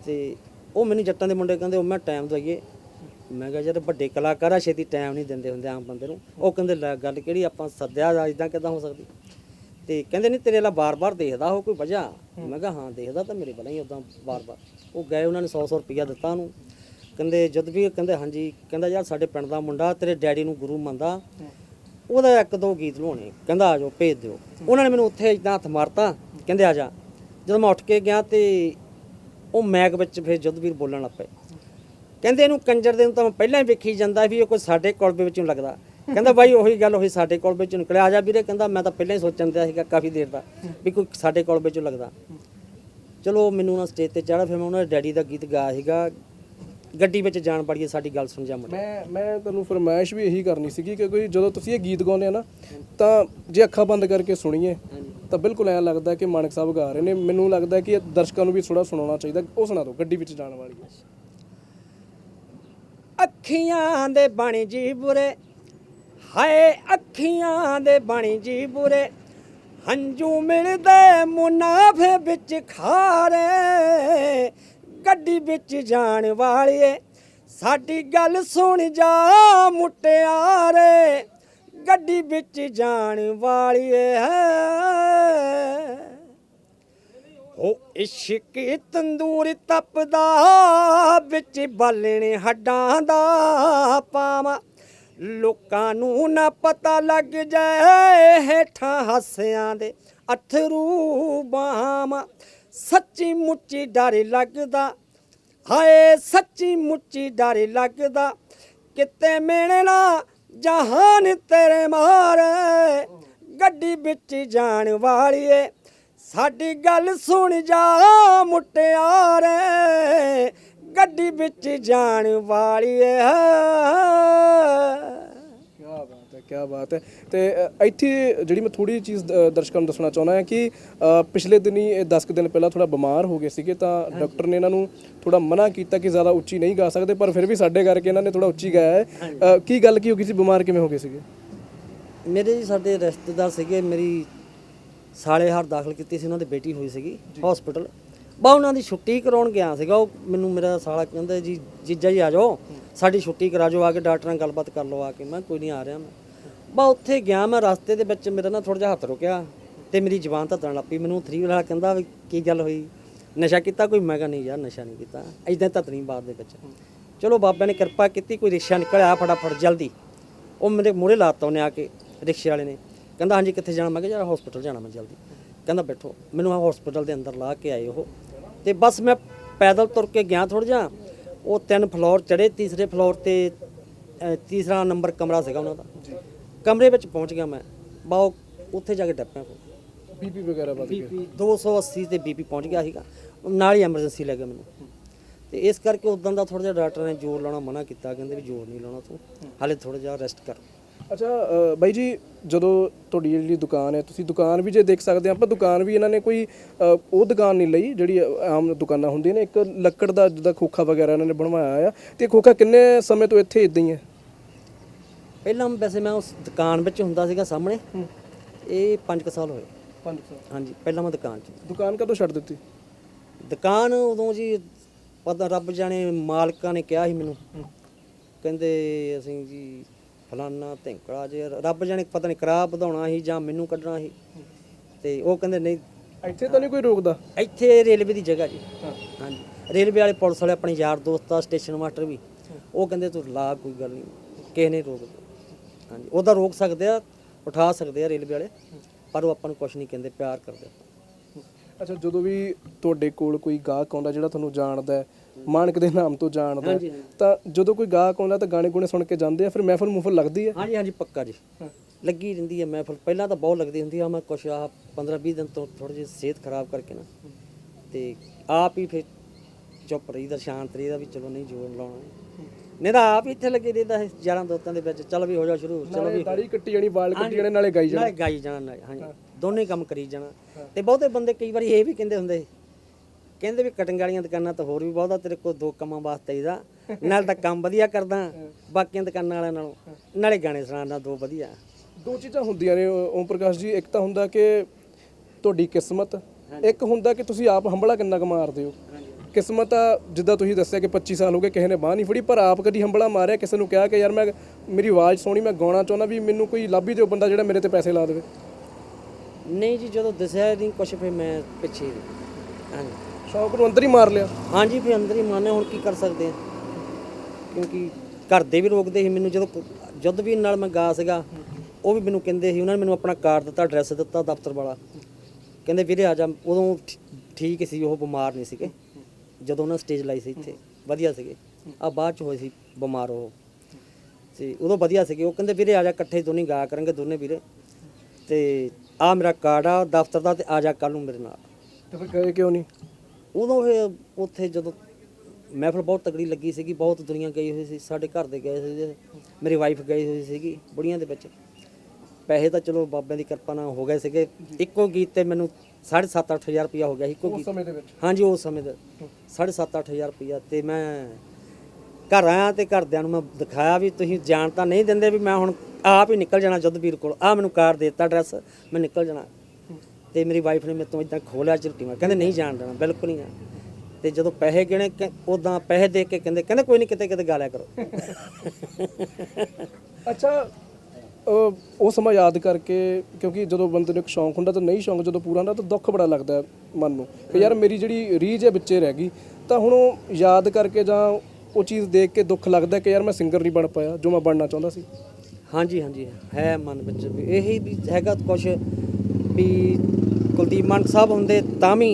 ਤੇ ਉਹ ਮੈਨੂੰ ਜੱਟਾਂ ਦੇ ਮੁੰਡੇ ਕਹਿੰਦੇ ਉਹ ਮੈਂ ਟਾਈਮ ਦਵਾਈਏ ਮੈਂ ਕਿਹਾ ਯਾਰ ਵੱਡੇ ਕਲਾਕਾਰ ਆ, ਛੇਤੀ ਟਾਈਮ ਨਹੀਂ ਦਿੰਦੇ ਹੁੰਦੇ ਆਮ ਬੰਦੇ ਨੂੰ। ਉਹ ਕਹਿੰਦੇ, ਲੈ ਗੱਲ ਕਿਹੜੀ ਆਪਾਂ ਸੱਦਿਆ ਜਾਂ ਇਦਾਂ ਕਿਦਾਂ ਹੋ ਸਕਦੀ? ਤੇ ਕਹਿੰਦੇ, ਨਹੀਂ, ਤੇਰੇ ਲਾ ਬਾਰ-ਬਾਰ ਦੇਖਦਾ ਉਹ ਕੋਈ ਵਜ੍ਹਾ? ਮੈਂ ਕਿਹਾ, ਹਾਂ, ਦੇਖਦਾ ਤਾਂ ਮੇਰੇ ਬਲਾ ਹੀ ਉਦਾਂ ਬਾਰ-ਬਾਰ। ਉਹ ਗਏ, ਉਹਨਾਂ ਨੇ 100-100 ਰੁਪਇਆ ਦਿੱਤਾ ਉਹਨੂੰ। ਕਹਿੰਦੇ, ਜਦ ਵੀ ਕਹਿੰਦੇ, ਹਾਂਜੀ, ਕਹਿੰਦਾ, ਯਾਰ, ਸਾਡੇ ਪਿੰਡ ਦਾ ਮੁੰਡਾ, ਤੇਰੇ ਡੈਡੀ ਨੂੰ ਗੁਰੂ ਮੰਨਦਾ। ਉਹਦਾ ਇੱਕ ਦੋ ਗੀਤ ਲਵਾਉਣੇ ਕਹਿੰਦਾ, ਆ ਜਾਓ, ਭੇਜ ਦਿਓ। ਉਹਨਾਂ ਨੇ ਮੈਨੂੰ ਉੱਥੇ ਇਦਾਂ ਹੱਥ ਮਾਰਤਾ, ਕਹਿੰਦੇ, ਆ ਜਾ। ਜਦੋਂ ਮੈਂ ਉੱਠ ਕੇ ਗਿਆ ਤੇ ਉਹ ਮੈਕ ਵਿੱਚ ਫਿਰ ਜਦਵੀਰ ਬੋਲਣ ਲੱਗ ਪਏ। ਕਹਿੰਦੇ ਇਹਨੂੰ ਕੰਜਰ ਦੇ ਨੂੰ ਤਾਂ ਮੈਂ ਪਹਿਲਾਂ ਹੀ ਵੇਖੀ ਜਾਂਦਾ ਵੀ ਇਹ ਕੋਈ ਸਾਡੇ ਕੋਲਬੇ ਵਿੱਚੋਂ ਲੱਗਦਾ। ਕਹਿੰਦਾ ਬਾਈ ਉਹੀ ਗੱਲ ਉਹੀ ਸਾਡੇ ਕੋਲ ਵਿੱਚੋਂ ਨਿਕਲਿਆ। ਆ ਜਾ ਵੀਰੇ, ਕਹਿੰਦਾ ਮੈਂ ਤਾਂ ਪਹਿਲਾਂ ਹੀ ਸੋਚਣ ਦਿਆ ਸੀਗਾ ਕਾਫੀ ਦੇਰ ਦਾ ਵੀ ਕੋਈ ਸਾਡੇ ਕੋਲਬੇ ਵਿੱਚੋਂ ਲੱਗਦਾ। ਚਲੋ ਮੈਨੂੰ ਨਾ ਸਟੇਜ ਤੇ ਚੜਾ ਫਿਰ ਮੈਂ ਉਹਨਾਂ ਦੇ ਡੈਡੀ ਦਾ ਗੀਤ ਗਾਇਆ ਸੀਗਾ। ਗੱਡੀ ਵਿੱਚ ਜਾਣ ਵਾਲੀ ਸਾਡੀ ਗੱਲ ਸੁਣ ਜਾ ਮੁੰਡਾ। ਮੈਂ ਮੈਂ ਤੁਹਾਨੂੰ ਫਰਮਾਇਸ਼ ਵੀ ਇਹੀ ਕਰਨੀ ਸੀਗੀ ਕਿ ਕੋਈ ਜਦੋਂ ਤੁਸੀਂ ਇਹ ਗੀਤ ਗਾਉਂਦੇ ਆ ਨਾ, ਤਾਂ ਜੇ ਅੱਖਾਂ ਬੰਦ ਕਰਕੇ ਸੁਣੀਏ, ਤਾਂ ਬਿਲਕੁਲ ਐਂ ਲੱਗਦਾ ਕਿ ਮਾਨਕ ਸਾਹਿਬ ਗਾ ਰਹੇ ਨੇ। ਮੈਨੂੰ ਲੱਗਦਾ ਕਿ ਦਰਸ਼ਕਾਂ ਨੂੰ ਵੀ ਥੋੜਾ ਸੁਣਾਉਣਾ ਚਾਹੀਦਾ। ਉਹ ਸੁਣਾ ਦਿਓ, ਗੱਡੀ ਵਿੱਚ ਜਾਣ ਵਾਲੀ ਅੱਖੀਆਂ ਦੇ ਬਣ ਜੀ ਬੁਰੇ। ਹਾਏ, ਅੱਖੀਆਂ ਦੇ ਬਣ ਜੀ ਬੁਰੇ। ਹੰਝੂ ਮਿਲਦੇ ਮੁਨਾਫੇ ਵਿੱਚ ਖਾਰੇ। ਗੱਡੀ ਵਿੱਚ ਜਾਣ ਵਾਲੀਏ, ਸਾਡੀ ਗੱਲ ਸੁਣ ਜਾ ਮੁਟਿਆਰੇ। ਗੱਡੀ ਵਿੱਚ ਜਾਣ ਵਾਲੀਏ। ਹੈ ਇਸ਼ਕੀ ਤੰਦੂਰ ਤਪਦਾ, ਵਿੱਚ ਬਾਲਣੇ ਹੱਡਾਂ ਦਾ ਪਾਵਾਂ। ਲੋਕਾਂ ਨੂੰ ਨਾ ਪਤਾ ਲੱਗ ਜਾਏ, ਹੇਠਾਂ ਹਾਸਿਆਂ ਦੇ ਅਥਰੂ ਬਾਹਾਂ ਸੱਚੀ ਮੁੱਚੀ ਡਰ ਲੱਗਦਾ, ਹਾਏ ਸੱਚੀ ਮੁੱਚੀ ਡਰ ਲੱਗਦਾ। ਕਿਤੇ ਮਿਲਣਾ, ਜਹਾਨ ਤੇਰੇ ਮਾਰੇ, ਗੱਡੀ ਵਿੱਚ ਜਾਣ ਵਾਲੀਏ। ਸਾਡੀ ਗੱਲ ਸੁਣ ਜਾ ਮੁਟਿਆਰੇ ਗੱਡੀ ਵਿੱਚ ਜਾਣ ਵਾਲੀਏ ਕੀ ਬਾਤ ਹੈ ਕੀ ਬਾਤ ਹੈ ਤੇ ਅ, ਇੱਥੇ ਜਿਹੜੀ ਮੈਂ ਥੋੜੀ ਚੀਜ਼ ਦਰਸ਼ਕਾਂ ਨੂੰ ਦੱਸਣਾ ਚਾਹੁੰਦਾ ਹਾਂ ਕਿ ਅ, ਪਿਛਲੇ ਦਿਨੀ ਇਹ 10 ਕੁ ਦਿਨ ਪਹਿਲਾਂ ਥੋੜਾ ਬਿਮਾਰ ਹੋ ਗਏ ਸੀਗੇ ਤਾਂ ਡਾਕਟਰ ਨੇ ਇਹਨਾਂ ਨੂੰ ਥੋੜਾ ਮਨਾ ਕੀਤਾ ਕਿ ਜ਼ਿਆਦਾ ਉੱਚੀ ਨਹੀਂ ਗਾ ਸਕਦੇ ਪਰ ਫਿਰ ਵੀ ਸਾਡੇ ਕਰਕੇ ਇਹਨਾਂ ਨੇ ਥੋੜਾ ਉੱਚੀ ਗਾਇਆ ਹੈ। ਅ, ਕੀ ਗੱਲ ਕੀ ਹੋ ਗਈ ਸੀ? ਬਿਮਾਰ ਕਿਵੇਂ ਹੋ ਗਏ ਸੀਗੇ? ਮੇਰੇ ਜੀ ਸਾਡੇ ਰਿਸ਼ਤੇਦਾਰ ਸੀਗੇ ਮੇਰੀ ਸਾਲੇ ਹਾਰ ਦਾਖਲ ਕੀਤੀ ਸੀ, ਉਹਨਾਂ ਦੀ ਬੇਟੀ ਹੋਈ ਸੀਗੀ ਹਸਪੀਟਲ ਬਾ, ਉਹਨਾਂ ਦੀ ਛੁੱਟੀ ਕਰਾਉਣ ਗਿਆ ਸੀਗਾ, ਉਹ ਮੈਨੂੰ ਮੇਰਾ ਸਾਲਾ ਕਹਿੰਦਾ, ਜੀ, ਜੀਜਾ ਜੀ ਆ ਜਾਓ, ਸਾਡੀ ਛੁੱਟੀ ਕਰਾ ਜਾਓ, ਆ ਕੇ ਡਾਕਟਰ ਨਾਲ ਗੱਲਬਾਤ ਕਰ ਲਓ ਆ ਕੇ। ਮੈਂ ਕੋਈ ਨਹੀਂ, ਆ ਰਿਹਾ ਮੈਂ। ਬਾ, ਉੱਥੇ ਗਿਆ ਮੈਂ, ਰਸਤੇ ਦੇ ਵਿੱਚ ਮੇਰਾ ਨਾ ਥੋੜਾ ਜਿਹਾ ਹੱਥ ਰੁਕਿਆ ਤੇ ਮੇਰੀ ਜ਼ਬਾਨ ਧੱਤਣ ਲੱਗ ਪਈ। ਮੈਨੂੰ ਥਰੀ ਵਾਲਾ ਕਹਿੰਦਾ ਵੀ, ਕੀ ਗੱਲ ਹੋਈ? ਨਸ਼ਾ ਕੀਤਾ ਕੋਈ? ਮੈਂ ਕਿਹਾ, ਨਹੀਂ ਯਾਰ, ਨਸ਼ਾ ਨਹੀਂ ਕੀਤਾ। ਐਦਾਂ ਧੱਤਣੀ ਬਾਤ ਦੇ ਵਿੱਚ। ਚਲੋ, ਬਾਬਿਆਂ ਨੇ ਕਿਰਪਾ ਕੀਤੀ, ਕੋਈ ਰਿਕਸ਼ਾ ਨਿਕਲਿਆ ਫਟਾਫਟ, ਜਲਦੀ। ਉਹ ਮੇਰੇ ਮੂਹਰੇ ਲਾਤਾ ਉਹਨੇ ਆ ਕੇ, ਰਿਕਸ਼ੇ ਵਾਲੇ ਨੇ। ਕਹਿੰਦਾ ਹਾਂਜੀ ਕਿੱਥੇ ਜਾਣਾ? ਮੈਂ ਕਿਹਾ ਯਾਰ ਹਸਪੀਟਲ ਜਾਣਾ ਮੈਂ ਜਲਦੀ। ਕਹਿੰਦਾ ਬੈਠੋ। ਮੈਨੂੰ ਆ ਹਸਪੀਟਲ ਦੇ ਅੰਦਰ ਲਾ ਕੇ ਆਏ ਉਹ। ਤੇ ਬਸ ਮੈਂ ਪੈਦਲ ਤੁਰ ਕੇ ਗਿਆ ਥੋੜਾ ਜਿਹਾ। ਉਹ ਤਿੰਨ ਫਲੋਰ ਚੜੇ ਤੀਸਰੇ ਫਲੋਰ ਤੇ ਤੀਸਰਾ ਨੰਬਰ ਕਮਰਾ ਸੀਗਾ ਉਹਨਾਂ ਦਾ। ਕਮਰੇ ਵਿੱਚ ਪਹੁੰਚ ਗਿਆ ਮੈਂ। ਬਾ ਉੱਥੇ ਜਾ ਕੇ ਡੱਪਿਆ ਬੀਪੀ ਵਗੈਰਾ ਵੱਧ ਗਿਆ। ਬੀਪੀ 280 ਤੇ ਬੀਪੀ ਪਹੁੰਚ ਗਿਆ ਸੀਗਾ। ਨਾਲ ਹੀ ਐਮਰਜੈਂਸੀ ਲੈ ਗਿਆ ਮੈਨੂੰ। ਤੇ ਇਸ ਕਰਕੇ ਉਦੋਂ ਦਾ ਥੋੜਾ ਜਿਹਾ ਡਾਕਟਰ ਨੇ ਜ਼ੋਰ ਲਾਉਣਾ ਮਨਾ ਕੀਤਾ। ਕਹਿੰਦੇ ਵੀ ਜ਼ੋਰ ਨਹੀਂ ਲਾਉਣਾ ਤੂੰ। ਹਾਲੇ ਥੋੜਾ ਜਿਹਾ ਰੈਸਟ ਕਰ। ਅੱਛਾ ਅ, ਬਾਈ ਜੀ ਜਦੋਂ ਤੁਹਾਡੀ ਜਿਹੜੀ ਦੁਕਾਨ ਹੈ ਤੁਸੀਂ ਦੁਕਾਨ ਵੀ ਜੇ ਦੇਖ ਸਕਦੇ ਆਪਾਂ ਦੁਕਾਨ ਵੀ ਇਹਨਾਂ ਨੇ ਕੋਈ ਅ, ਉਹ ਦੁਕਾਨ ਨਹੀਂ ਲਈ ਜਿਹੜੀ ਆਮ ਦੁਕਾਨਾਂ ਹੁੰਦੀਆਂ ਨੇ ਇੱਕ ਲੱਕੜ ਦਾ ਜਿੱਦਾਂ ਖੋਖਾ ਵਗੈਰਾ ਇਹਨਾਂ ਨੇ ਬਣਵਾਇਆ ਆ ਤੇ ਖੋਖਾ ਕਿੰਨੇ ਸਮੇਂ ਤੋਂ ਇੱਥੇ ਇਦਾਂ ਹੀ ਹੈ? ਪਹਿਲਾਂ ਵੈਸੇ ਮੈਂ ਉਸ ਦੁਕਾਨ ਵਿੱਚ ਹੁੰਦਾ ਸੀਗਾ ਸਾਹਮਣੇ ਇਹ 5 ਸਾਲ ਹੋਏ। 5 ਸਾਲ। ਹਾਂਜੀ ਪਹਿਲਾਂ ਮੈਂ ਦੁਕਾਨ 'ਚ। ਦੁਕਾਨ ਕਦੋਂ ਛੱਡ ਦਿੱਤੀ? ਦੁਕਾਨ ਉਦੋਂ ਜੀ ਪਤਾ ਰੱਬ ਜਾਣੇ ਮਾਲਕਾਂ ਨੇ ਕਿਹਾ ਸੀ ਮੈਨੂੰ। ਕਹਿੰਦੇ ਅਸੀਂ ਜੀ ਫਲਾਨਾ ਧਿੰਕੜਾ ਜੇ ਰੱਬ ਜਾਣੇ ਪਤਾ ਨਹੀਂ ਕਰਾ ਵਧਾਉਣਾ ਸੀ ਜਾਂ ਮੈਨੂੰ ਕੱਢਣਾ ਸੀ। ਤੇ ਉਹ ਕਹਿੰਦੇ ਨਹੀਂ। ਇੱਥੇ ਤਾਂ ਨਹੀਂ ਕੋਈ ਰੋਕਦਾ? ਇੱਥੇ ਰੇਲਵੇ ਦੀ ਜਗ੍ਹਾ ਜੀ। ਹਾਂਜੀ। ਰੇਲਵੇ ਵਾਲੇ ਪੁਲਿਸ ਵਾਲੇ ਆਪਣੇ ਯਾਰ ਦੋਸਤ ਆ ਸਟੇਸ਼ਨ ਮਾਸਟਰ ਵੀ। ਉਹ ਕਹਿੰਦੇ ਤੂੰ ਲਾ ਕੋਈ ਗੱਲ ਨਹੀਂ। ਕਿਸੇ ਨੇ ਰੋਕ ਹਾਂਜੀ। ਉਹਦਾ ਰੋਕ ਸਕਦੇ ਆ ਉਠਾ ਸਕਦੇ ਆ ਰੇਲਵੇ ਵਾਲੇ। ਪਰ ਉਹ ਆਪਾਂ ਨੂੰ ਕੁਝ ਨਹੀਂ ਕਹਿੰਦੇ ਪਿਆਰ ਕਰਦੇ ਅੱਛਾ ਜਦੋਂ ਵੀ ਤੁਹਾਡੇ ਕੋਲ ਕੋਈ ਗਾਹਕ ਆਉਂਦਾ ਜਿਹੜਾ ਤੁਹਾਨੂੰ ਜਾਣਦਾ ਹੈ ਮਾਨਕ ਦੇ ਨਾਮ ਤੋਂ ਜਾਣਦਾ ਹੈ, ਹਾਂਜੀ, ਹਾਂਜੀ। ਤਾਂ ਜਦੋਂ ਕੋਈ ਗਾਹਕ ਆਉਂਦਾ ਤਾਂ ਗਾਣੇ ਗੁਣੇ ਸੁਣ ਕੇ ਜਾਂਦੇ ਆ ਫਿਰ ਮਹਿਫਲ ਮੁਫਲ ਲੱਗਦੀ ਹੈ? ਹਾਂਜੀ ਹਾਂਜੀ ਪੱਕਾ ਜੀ। ਲੱਗੀ ਰਹਿੰਦੀ ਹੈ ਮਹਿਫਲ। ਪਹਿਲਾਂ ਤਾਂ ਬਹੁਤ ਲੱਗਦੀ ਹੁੰਦੀ ਆ ਮੈਂ ਕੁਛ ਆ 15 20 ਦਿਨ ਤੋਂ ਥੋੜੀ ਜਿਹੀ ਸਿਹਤ ਖਰਾਬ ਕਰਕੇ ਨਾ। ਤੇ ਆਪ ਹੀ ਫਿਰ ਚੁੱਪ ਰਹੀਦਾ ਸ਼ਾਂਤ ਰਹੀਦਾ ਵੀ ਚਲੋ ਨਹੀਂ ਜੋਰ ਲਾਉਣਾ। ਨਹੀਂ ਤਾਂ ਆਪ ਹੀ ਇੱਥੇ ਲੱਗੇ ਰਹਿੰਦਾ ਹੈ ਯਾਰਾਂ ਦੋਸਤਾਂ ਦੇ ਵਿੱਚ ਚਲੋ ਵੀ ਹੋ ਜਾ ਸ਼ੁਰੂ ਚਲੋ ਨਾਲੇ ਦਾੜੀ ਕੱਟੀ ਜਾਣੀ ਵਾਲ ਕੱਟੀ ਜਾਣੇ ਨਾਲੇ ਗਾਈ ਜਾਣਾ। ਨਾਲੇ ਗਾਈ ਜਾਣਾ ਨਾਲੇ ਹਾਂਜੀ। ਦੋਨੇ ਕੰਮ ਕਰੀ ਜਾਣਾ। ਤੇ ਬਹੁਤੇ ਬੰਦੇ ਕਈ ਵਾਰੀ ਇਹ ਵੀ ਕਹਿੰਦੇ ਹੁੰਦੇ ਕਹਿੰਦੇ ਵੀ ਕਟਿੰਗ ਵਾਲੀਆਂ ਦੁਕਾਨਾਂ ਤਾਂ ਹੋਰ ਵੀ ਬਹੁਤਾ ਤੇਰੇ ਕੋਲ ਦੋ ਕੰਮਾਂ ਵਾਸਤੇ ਇਹਦਾ ਨਾਲ ਤਾਂ ਕੰਮ ਵਧੀਆ ਕਰਦਾ ਬਾਕੀਆਂ ਦੁਕਾਨਾਂ ਵਾਲਿਆਂ ਨਾਲੋਂ। ਨਾਲੇ ਗਾਣੇ ਸੁਣਾਉਣਾ ਦੋ ਵਧੀਆ। ਦੋ ਚੀਜ਼ਾਂ ਹੁੰਦੀਆਂ ਨੇ ਓਮ ਪ੍ਰਕਾਸ਼ ਜੀ। ਇੱਕ ਤਾਂ ਹੁੰਦਾ ਕਿ ਤੁਹਾਡੀ ਕਿਸਮਤ ਇੱਕ ਹੁੰਦਾ ਕਿ ਤੁਸੀਂ ਆਪ ਹੰਬਲਾ ਕਿੰਨਾ ਕੁ ਮਾਰਦੇ ਹੋ। ਕਿਸਮਤ ਆ ਜਿੱਦਾਂ ਤੁਸੀਂ ਦੱਸਿਆ ਕਿ 25 ਸਾਲ ਹੋ ਗਏ ਕਿਸੇ ਨੇ ਬਾਹ ਨਹੀਂ ਫੜੀ ਪਰ ਆਪ ਕਦੀ ਹੰਬਲਾ ਮਾਰਿਆ ਕਿਸੇ ਨੂੰ ਕਿਹਾ ਕਿ ਯਾਰ ਮੈਂ ਮੇਰੀ ਆਵਾਜ਼ ਸੋਹਣੀ ਮੈਂ ਗਾਉਣਾ ਚਾਹੁੰਦਾ ਵੀ ਮੈਨੂੰ ਕੋਈ ਲੱਭ ਹੀ ਦਿਓ ਬੰਦਾ ਜਿਹੜਾ ਮੇਰੇ ਤੇ ਪੈਸੇ ਲਾ ਦੇਵੇ। ਨਹੀਂ ਜੀ ਜਦੋਂ ਦੱਸਿਆ ਨਹੀਂ ਕੁਛ ਫਿਰ ਮੈਂ ਪਿੱਛੇ ਹਾਂਜੀ। ਸ਼ੌਕ ਨੂੰ ਅੰਦਰ ਹੀ ਮਾਰ ਲਿਆ। ਹਾਂਜੀ ਵੀ ਅੰਦਰ ਹੀ ਮਾਨੇ ਹੁਣ ਕੀ ਕਰ ਸਕਦੇ ਆ? ਕਿਉਂਕਿ ਘਰ ਦੇ ਵੀ ਰੋਕਦੇ ਸੀ ਮੈਨੂੰ ਜਦੋਂ ਜਦ ਵੀ ਨਾਲ ਮੈਂ ਗਾ ਸੀਗਾ ਉਹ ਵੀ ਮੈਨੂੰ ਕਹਿੰਦੇ ਸੀ ਉਹਨਾਂ ਨੇ ਮੈਨੂੰ ਆਪਣਾ ਕਾਰਡ ਦਿੱਤਾ ਐਡਰੈਸ ਦਿੱਤਾ ਦਫ਼ਤਰ ਵਾਲਾ। ਕਹਿੰਦੇ ਵੀਰੇ ਆ ਜਾ। ਉਦੋਂ ਠੀ- ਠੀਕ ਸੀ ਉਹ ਬਿਮਾਰ ਨਹੀਂ ਸੀਗੇ। ਜਦੋਂ ਉਹਨਾਂ ਸਟੇਜ ਲਾਈ ਸੀ ਇੱਥੇ ਵਧੀਆ ਸੀਗੇ। ਆ ਬਾਅਦ ਚ ਹੋਏ ਸੀ ਬਿਮਾਰ ਉਹ। ਤੇ ਉਦੋਂ ਵਧੀਆ ਸੀਗੇ। ਉਹ ਕਹਿੰਦੇ ਵੀਰੇ ਆ ਜਾ ਇਕੱਠੇ ਦੋਨੇ ਗਾ ਕਰਾਂਗੇ ਦੋਨੇ ਵੀਰੇ। ਤੇ ਆ ਮੇਰਾ ਕਾਰਡ ਆ ਦਫ਼ਤਰ ਦਾ ਤੇ ਆ ਜਾ ਕੱਲ ਨੂੰ ਮੇਰੇ ਨਾਲ। ਤੇ ਫਿਰ ਗਏ ਕਿਉਂ ਨਹੀਂ? ਉਦੋਂ ਇਹ ਉੱਥੇ ਜਦੋਂ ਮਹਿਫਲ ਬਹੁਤ ਤਗੜੀ ਲੱਗੀ ਸੀਗੀ ਬਹੁਤ ਦੁਨੀਆ ਗਈ ਹੋਈ ਸੀ ਸਾਡੇ ਘਰ ਦੇ ਗਏ ਸੀ ਮੇਰੀ ਵਾਈਫ ਗਈ ਹੋਈ ਸੀਗੀ ਬੁੜੀਆਂ ਦੇ ਵਿੱਚ। ਪੈਸੇ ਤਾਂ ਚਲੋ ਬਾਬਿਆਂ ਦੀ ਕਿਰਪਾ ਨਾਲ ਹੋ ਗਏ ਸੀਗੇ। ਇੱਕੋ ਗੀਤ ਤੇ ਮੈਨੂੰ 7.5 8000 ਰੁਪਇਆ ਹੋ ਗਿਆ ਸੀ ਇੱਕੋ ਉਸ ਗੀਤ। ਸਮੇਂ ਦੇ ਵਿੱਚ? ਹਾਂਜੀ ਉਸ ਸਮੇਂ ਦਾ। 7.5 8000 ਰੁਪਇਆ ਤੇ ਮੈਂ ਘਰ ਆਇਆ ਤੇ ਘਰਦਿਆਂ ਨੂੰ ਮੈਂ ਦਿਖਾਇਆ ਵੀ ਤੁਸੀਂ ਜਾਣ ਤਾਂ ਨਹੀਂ ਦਿੰਦੇ ਵੀ ਮੈਂ ਹੁਣ ਆਪ ਹੀ ਨਿਕਲ ਜਾਣਾ ਜੁੱਧਵੀਰ ਕੋਲ। ਆ ਮੈਨੂੰ ਕਾਰ ਦੇ ਦਿੱਤਾ ਐਡਰੈਸ ਮੈਂ ਨਿਕਲ ਜਾਣਾ। ਤੇ ਮੇਰੀ ਵਾਈਫ ਨੇ ਮੇਰੇ ਤੋਂ ਇਦਾਂ ਖੋਲਿਆ ਝੁੱਟੀ ਮੈਂ ਕਹਿੰਦੇ ਨਹੀਂ ਜਾਣ ਦੇਣਾ ਬਿਲਕੁਲ ਨਹੀਂ ਜਾਣਾ। ਤੇ ਜਦੋਂ ਪੈਸੇ ਗਿਣੇ ਉਦਾਂ ਪੈਸੇ ਦੇ ਕੇ ਕਹਿੰਦੇ ਕਹਿੰਦੇ ਕੋਈ ਨਹੀਂ ਕਿਤੇ ਕਿਤੇ ਗਾ ਲਿਆ ਕਰੋ। ਅੱਛਾ ਉਹ ਸਮਾਂ ਯਾਦ ਕਰਕੇ ਕਿਉਂਕਿ ਜਦੋਂ ਬੰਦੇ ਨੂੰ ਇੱਕ ਸ਼ੌਂਕ ਹੁੰਦਾ ਤਾਂ ਨਹੀਂ ਸ਼ੌਂਕ ਜਦੋਂ ਪੂਰਾ ਹੁੰਦਾ ਤਾਂ ਦੁੱਖ ਬੜਾ ਲੱਗਦਾ ਮਨ ਨੂੰ। ਕਿ ਯਾਰ ਮੇਰੀ ਜਿਹੜੀ ਰੀਝ ਹੈ ਵਿੱਚੇ ਰਹਿ ਗਈ ਤਾਂ ਹੁਣ ਉਹ ਯਾਦ ਕਰਕੇ ਜਾਂ ਉਹ ਚੀਜ਼ ਦੇਖ ਕੇ ਦੁੱਖ ਲੱਗਦਾ ਕਿ ਯਾਰ ਮੈਂ ਸਿੰਗਰ ਨਹੀਂ ਬਣ ਪਾਇਆ ਜੋ ਮੈਂ ਬਣਨਾ ਚਾਹੁੰਦਾ ਸੀ। ਹਾਂਜੀ ਹਾਂਜੀ ਹੈ ਮਨ ਵਿੱਚ ਵੀ। ਇਹੀ ਵੀ ਹੈਗਾ ਕੁਛ ਵੀ ਕੁਲਦੀਪ ਮਾਨ ਸਾਹਿਬ ਹੁੰਦੇ ਤਾਂ ਵੀ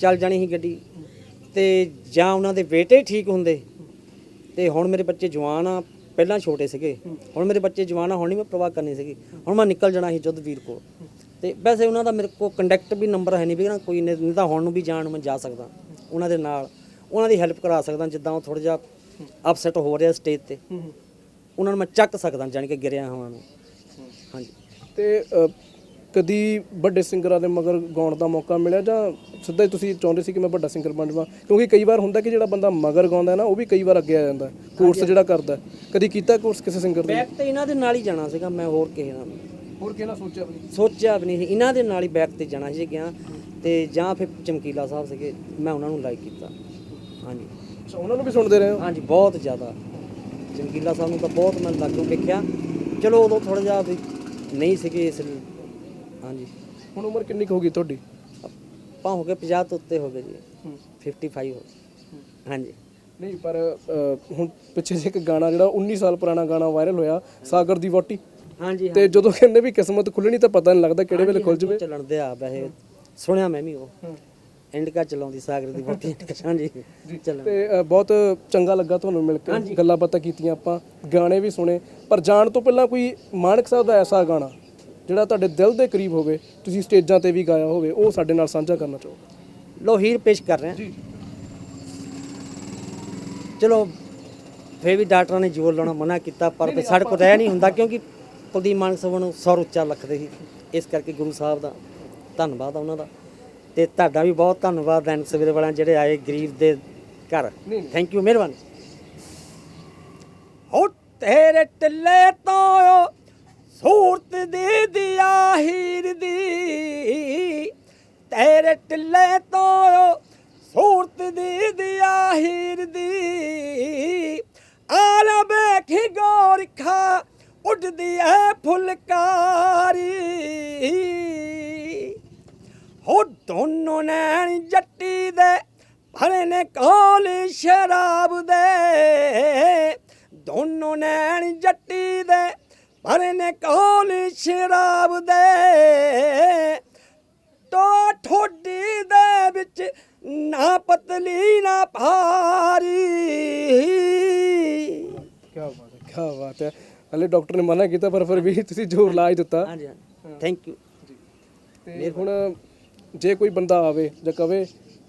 ਚੱਲ ਜਾਣੀ ਸੀ ਗੱਡੀ ਤੇ ਜਾਂ ਉਹਨਾਂ ਦੇ ਬੇਟੇ ਠੀਕ ਹੁੰਦੇ ਤੇ ਹੁਣ ਮੇਰੇ ਬੱਚੇ ਜਵਾਨ ਆ ਪਹਿਲਾਂ ਛੋਟੇ ਸੀਗੇ। ਹੁਣ ਮੇਰੇ ਬੱਚੇ ਜਵਾਨ ਆ ਹੁਣ ਨਹੀਂ ਮੈਂ ਪ੍ਰਵਾਹ ਕਰਨੀ ਸੀਗੀ। ਹੁਣ ਮੈਂ ਨਿਕਲ ਜਾਣਾ ਸੀ ਜੁੱਧ ਵੀਰ ਕੋਲ। ਤੇ ਵੈਸੇ ਉਹਨਾਂ ਦਾ ਮੇਰੇ ਕੋਲ ਕੰਟੈਕਟ ਵੀ ਨੰਬਰ ਹੈ ਨਹੀਂ ਵੀ ਨਾ ਕੋਈ ਨਹੀਂ ਤਾਂ ਹੁਣ ਨੂੰ ਵੀ ਜਾਣ ਨੂੰ ਮੈਂ ਜਾ ਸਕਦਾ ਉਹਨਾਂ ਦੇ ਨਾਲ। ਉਹਨਾਂ ਦੀ ਹੈਲਪ ਕਰਾ ਸਕਦਾ ਜਿੱਦਾਂ ਉਹ ਥੋੜਾ ਜਿਹਾ ਅਪਸੈਟ ਹੋ ਰਿਹਾ ਸਟੇਜ ਤੇ। ਉਹਨਾਂ ਨੂੰ ਮੈਂ ਚੱਕ ਸਕਦਾ ਜਾਣੀ ਕਿ ਗਿਰਿਆ ਹੋਵਾਂ ਨੂੰ ਹਾਂਜੀ। ਤੇ ਕਦੀ ਵੱਡੇ ਸਿੰਗਰਾਂ ਦੇ ਮਗਰ ਗਾਉਣ ਦਾ ਮੌਕਾ ਮਿਲਿਆ ਜਾਂ ਸਿੱਧਾ ਹੀ ਤੁਸੀਂ ਚਾਹੁੰਦੇ ਸੀ ਕਿ ਮੈਂ ਵੱਡਾ ਸਿੰਗਰ ਬਣ ਜਾਵਾਂ? ਕਿਉਂਕਿ ਕਈ ਵਾਰ ਹੁੰਦਾ ਕਿ ਜਿਹੜਾ ਬੰਦਾ ਮਗਰ ਗਾਉਂਦਾ ਨਾ ਉਹ ਵੀ ਕਈ ਵਾਰ ਅੱਗੇ ਆ ਜਾਂਦਾ ਕੋਰਸ ਜਿਹੜਾ ਕਰਦਾ। ਕਦੀ ਕੀਤਾ ਕੋਰਸ ਕਿਸੇ ਸਿੰਗਰ ਦੇ? ਬੈਕ ਤੇ ਇਹਨਾਂ ਦੇ ਨਾਲ ਹੀ ਜਾਣਾ ਸੀਗਾ ਮੈਂ ਹੋਰ ਕਿਸੇ ਨਾਲ ਨਹੀਂ। ਹੋਰ ਕਿਹਨਾਂ ਸੋਚਿਆ ਵੀ ਸੋਚਿਆ ਵੀ ਨਹੀਂ ਸੀ। ਇਹਨਾਂ ਦੇ ਨਾਲ ਹੀ ਬੈਕ ਤੇ ਜਾਣਾ ਸੀ ਗਿਆ ਤੇ ਜਾਂ ਫਿਰ ਚਮਕੀਲਾ ਸਾਹਿਬ ਸੀਗੇ ਮੈਂ ਉਹਨਾਂ ਨੂੰ ਲਾਈਕ ਕੀਤਾ। ਹਾਂਜੀ। ਅੱਛਾ ਉਹਨਾਂ ਨੂੰ ਵੀ ਸੁਣਦੇ ਰਹੇ ਹੋ? ਹਾਂਜੀ ਬਹੁਤ ਜ਼ਿਆਦਾ। ਚਮਕੀਲਾ ਸਾਹਿਬ ਨੂੰ ਤਾਂ ਬਹੁਤ ਮੈਂ ਲਾਗੋਂ ਵੇਖਿਆ। ਚਲੋ ਉਦੋਂ ਥੋੜਾ ਜਿਹਾ ਵੀ ਨਹੀਂ ਸੀਗੇ ਇਸ ਲਈ ਹਾਂਜੀ। ਹੁਣ ਉਮਰ ਕਿੰਨੀ ਕੁ ਹੋ ਗਈ ਤੁਹਾਡੀ? ਆਪਾਂ ਹੋ ਗਏ 50 ਤੋਂ ਉੱਤੇ ਹੋ ਗਏ ਜੀ। 55 ਹੋ ਗਏ। ਹਾਂਜੀ। ਨਹੀਂ ਪਰ ਅਹ, ਹੁਣ ਪਿੱਛੇ ਜੇ ਇੱਕ ਗਾਣਾ ਜਿਹੜਾ 19 ਸਾਲ ਪੁਰਾਣਾ ਗਾਣਾ ਵਾਇਰਲ ਹੋਇਆ ਸਾਗਰ ਦੀ ਵੋਟੀ ਹਾਂਜੀ ਤੇ ਜਦੋਂ ਕਹਿੰਦੇ ਵੀ ਕਿਸਮਤ ਖੁੱਲਣੀ ਤਾਂ ਪਤਾ ਨਹੀਂ ਲੱਗਦਾ ਕਿਹੜੇ ਵੇਲੇ ਖੁੱਲ ਜਵੇ। ਚੱਲਣ ਦੇ ਆ ਵੈਸੇ ਸੁਣਿਆ ਮੈਂ ਵੀ ਉਹ। ਇੰਡਕਾ ਚਲਾਉਂਦੀ ਸਾਗਰ ਦੀ ਬੋਟੀ ਹਾਂਜੀ ਚੱਲਣ। ਤੇ ਅ, ਬਹੁਤ ਚੰਗਾ ਲੱਗਾ ਤੁਹਾਨੂੰ ਮਿਲ ਕੇ। ਗੱਲਾਂ ਬਾਤਾਂ ਕੀਤੀਆਂ ਆਪਾਂ ਗਾਣੇ ਵੀ ਸੁਣੇ। ਪਰ ਜਾਣ ਤੋਂ ਪਹਿਲਾਂ ਕੋਈ ਮਾਨਕ ਸਾਹਿਬ ਦਾ ਐਸਾ ਗਾਣਾ? ਜਿਹੜਾ ਤੁਹਾਡੇ ਦਿਲ ਦੇ ਕਰੀਬ ਹੋਵੇ ਤੁਸੀਂ ਸਟੇਜਾਂ ਤੇ ਵੀ ਗਾਇਆ ਹੋਵੇ ਉਹ ਸਾਡੇ ਨਾਲ ਸਾਂਝਾ ਕਰਨਾ ਚਾਹੋ। ਲੋ ਹੀਰ ਪੇਸ਼ ਕਰ ਰਹੇ ਹਾਂ। ਜੀ। ਚਲੋ ਫੇਰ ਵੀ ਡਾਕਟਰਾਂ ਨੇ ਜ਼ੋਰ ਲਾਉਣਾ ਮਨਾ ਕੀਤਾ ਪਰ ਸਾਡੇ ਕੋਲ ਰਹਿ ਨਹੀਂ ਹੁੰਦਾ ਕਿਉਂਕਿ ਕੁਲਦੀਪ ਮਾਨਕ ਸਾਹਿਬ ਨੂੰ ਸੌਰ ਉੱਚਾ ਰੱਖਦੇ ਸੀ। ਇਸ ਕਰਕੇ ਗੁਰੂ ਸਾਹਿਬ ਦਾ ਧੰਨਵਾਦ ਆ ਉਹਨਾਂ ਦਾ। ਤੇ ਤੁਹਾਡਾ ਵੀ ਬਹੁਤ ਧੰਨਵਾਦ ਦੈਨਿਕ ਸਵੇਰੇ ਵਾਲਿਆਂ ਜਿਹੜੇ ਆਏ ਗਰੀਬ ਦੇ ਘਰ। ਥੈਂਕ ਯੂ ਮਿਹਰਬਾਨੀ। ਹੋ ਤੇਰੇ ਟਿੱਲੇ ਤੋਂ ਸੂਰਤ ਦੀ ਦਿਆ ਹੀਰ ਦੀ, ਤੇਰੇ ਟਿੱਲੇ ਤੋਂ ਸੂਰਤ ਦੀ ਦਿਆ ਹੀਰ ਦੀ ਆਲ ਵੇਖੀ ਗੋਰਖਾ ਉੱਡਦੀ ਐ ਫੁਲਕਾਰੀ। ਹੋ ਦੋਨੋਂ ਨੈਣ ਜੱਟੀ ਦੇ ਭਰੇ ਨੇ ਕੋਲ ਸ਼ਰਾ ਭਰੇ ਨੇ ਕੋਲ ਸ਼ਰਾਬ ਦੇ? ਤੋ ਠੋਡੀ ਦੇ ਵਿੱਚ ਨਾ ਪਤਲੀ ਨਾ ਭਾਰੀ। ਕੀ ਬਾਤ ਹੈ ਕੀ ਬਾਤ ਹੈ। ਹਲੇ ਡਾਕਟਰ ਨੇ ਮਨਾ ਕੀਤਾ ਪਰ ਫਿਰ ਵੀ ਤੁਸੀਂ ਜ਼ੋਰ ਲਾ ਹੀ ਦਿੱਤਾ। ਹਾਂਜੀ ਹਾਂਜੀ। ਥੈਂਕ ਯੂ ਤੇ ਹੁਣ ਜੇ ਕੋਈ ਬੰਦਾ ਆਵੇ ਜਾਂ ਕਵੇ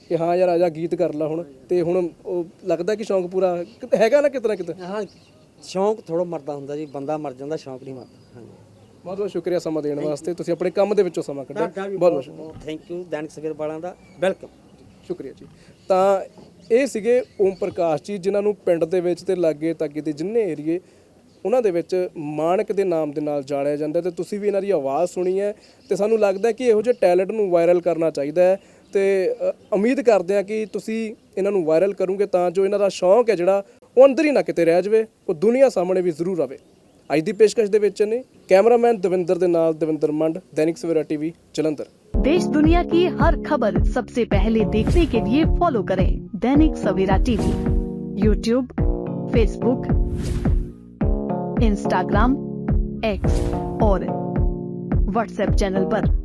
ਕਿ ਹਾਂ ਯਾਰ ਆਜਾ ਗੀਤ ਕਰ ਲੈ ਹੁਣ ਤੇ ਹੁਣ ਉਹ ਲੱਗਦਾ ਕਿ ਸ਼ੌਂਕ ਪੂਰਾ ਹੈਗਾ ਨਾ ਕਿਤੇ ਨਾ ਕਿਤੇ ਹਾਂ ਸ਼ੌਂਕ ਥੋੜਾ ਮਰਦਾ ਹੁੰਦਾ ਜੀ ਬੰਦਾ ਮਰ ਜਾਂਦਾ ਸ਼ੌਂਕ ਨਹੀਂ ਮਰਦਾ ਹਾਂਜੀ। ਬਹੁਤ ਬਹੁਤ ਸ਼ੁਕਰੀਆ ਸਮਾਂ ਦੇਣ ਵਾਸਤੇ ਤੁਸੀਂ ਆਪਣੇ ਕੰਮ ਦੇ ਵਿੱਚੋਂ ਸਮਾਂ ਕੱਢਿਆ। ਬਹੁਤ ਬਹੁਤ ਥੈਂਕ ਯੂ ਦੈਨਿਕ ਸਵੇਰ ਵਾਲਿਆਂ ਦਾ ਵੈਲਕਮ ਸ਼ੁਕਰੀਆ ਜੀ। ਤਾਂ ਇਹ ਸੀਗੇ ਓਮ ਪ੍ਰਕਾਸ਼ ਜੀ ਜਿਨ੍ਹਾਂ ਨੂੰ ਪਿੰਡ ਦੇ ਵਿੱਚ ਤੇ ਲਾਗੇ ਤਾਗੇ ਦੇ ਜਿੰਨੇ ਏਰੀਏ ਉਹਨਾਂ ਦੇ ਵਿੱਚ ਮਾਨਕ ਦੇ ਨਾਮ ਦੇ ਨਾਲ ਜਾਣਿਆ ਜਾਂਦਾ ਤੇ ਤੁਸੀਂ ਵੀ ਇਹਨਾਂ ਦੀ ਆਵਾਜ਼ ਸੁਣੀ ਹੈ ਤੇ ਸਾਨੂੰ ਲੱਗਦਾ ਕਿ ਇਹੋ ਜਿਹੇ ਟੈਲੈਂਟ ਨੂੰ ਵਾਇਰਲ ਕਰਨਾ ਚਾਹੀਦਾ ਹੈ। ਤੇ ਉਮੀਦ ਕਰਦੇ ਹਾਂ ਕਿ ਤੁਸੀਂ ਇਹਨਾਂ ਨੂੰ ਵਾਇਰਲ ਕਰੋਗੇ ਤਾਂ ਜੋ ਇਹਨਾਂ ਦਾ ਸ਼ੌਂਕ ਹੈ ਜਿਹੜਾ ਉਹ ਅੰਦਰ ਹੀ ਨਾ ਕਿਤੇ ਰਹਿ ਜਾਵੇ ਉਹ ਦੁਨੀਆ ਸਾਹਮਣੇ ਵੀ ਜ਼ਰੂਰ ਆਵੇ ਅੱਜ ਦੀ ਪੇਸ਼ਕਸ਼ ਦੇ ਵਿੱਚ ਨੇ ਕੈਮਰਾਮੈਨ ਦਵਿੰਦਰ ਦੇ ਨਾਲ ਦਵਿੰਦਰ ਮੰਡ ਦੈਨਿਕ ਸਵੇਰਾ ਟੀਵੀ ਜਲੰਧਰ देश दुनिया की हर खबर सबसे पहले देखने के लिए फॉलो करें Dainik Savera TV YouTube Facebook Instagram X और व्हाट्सएप चैनल पर।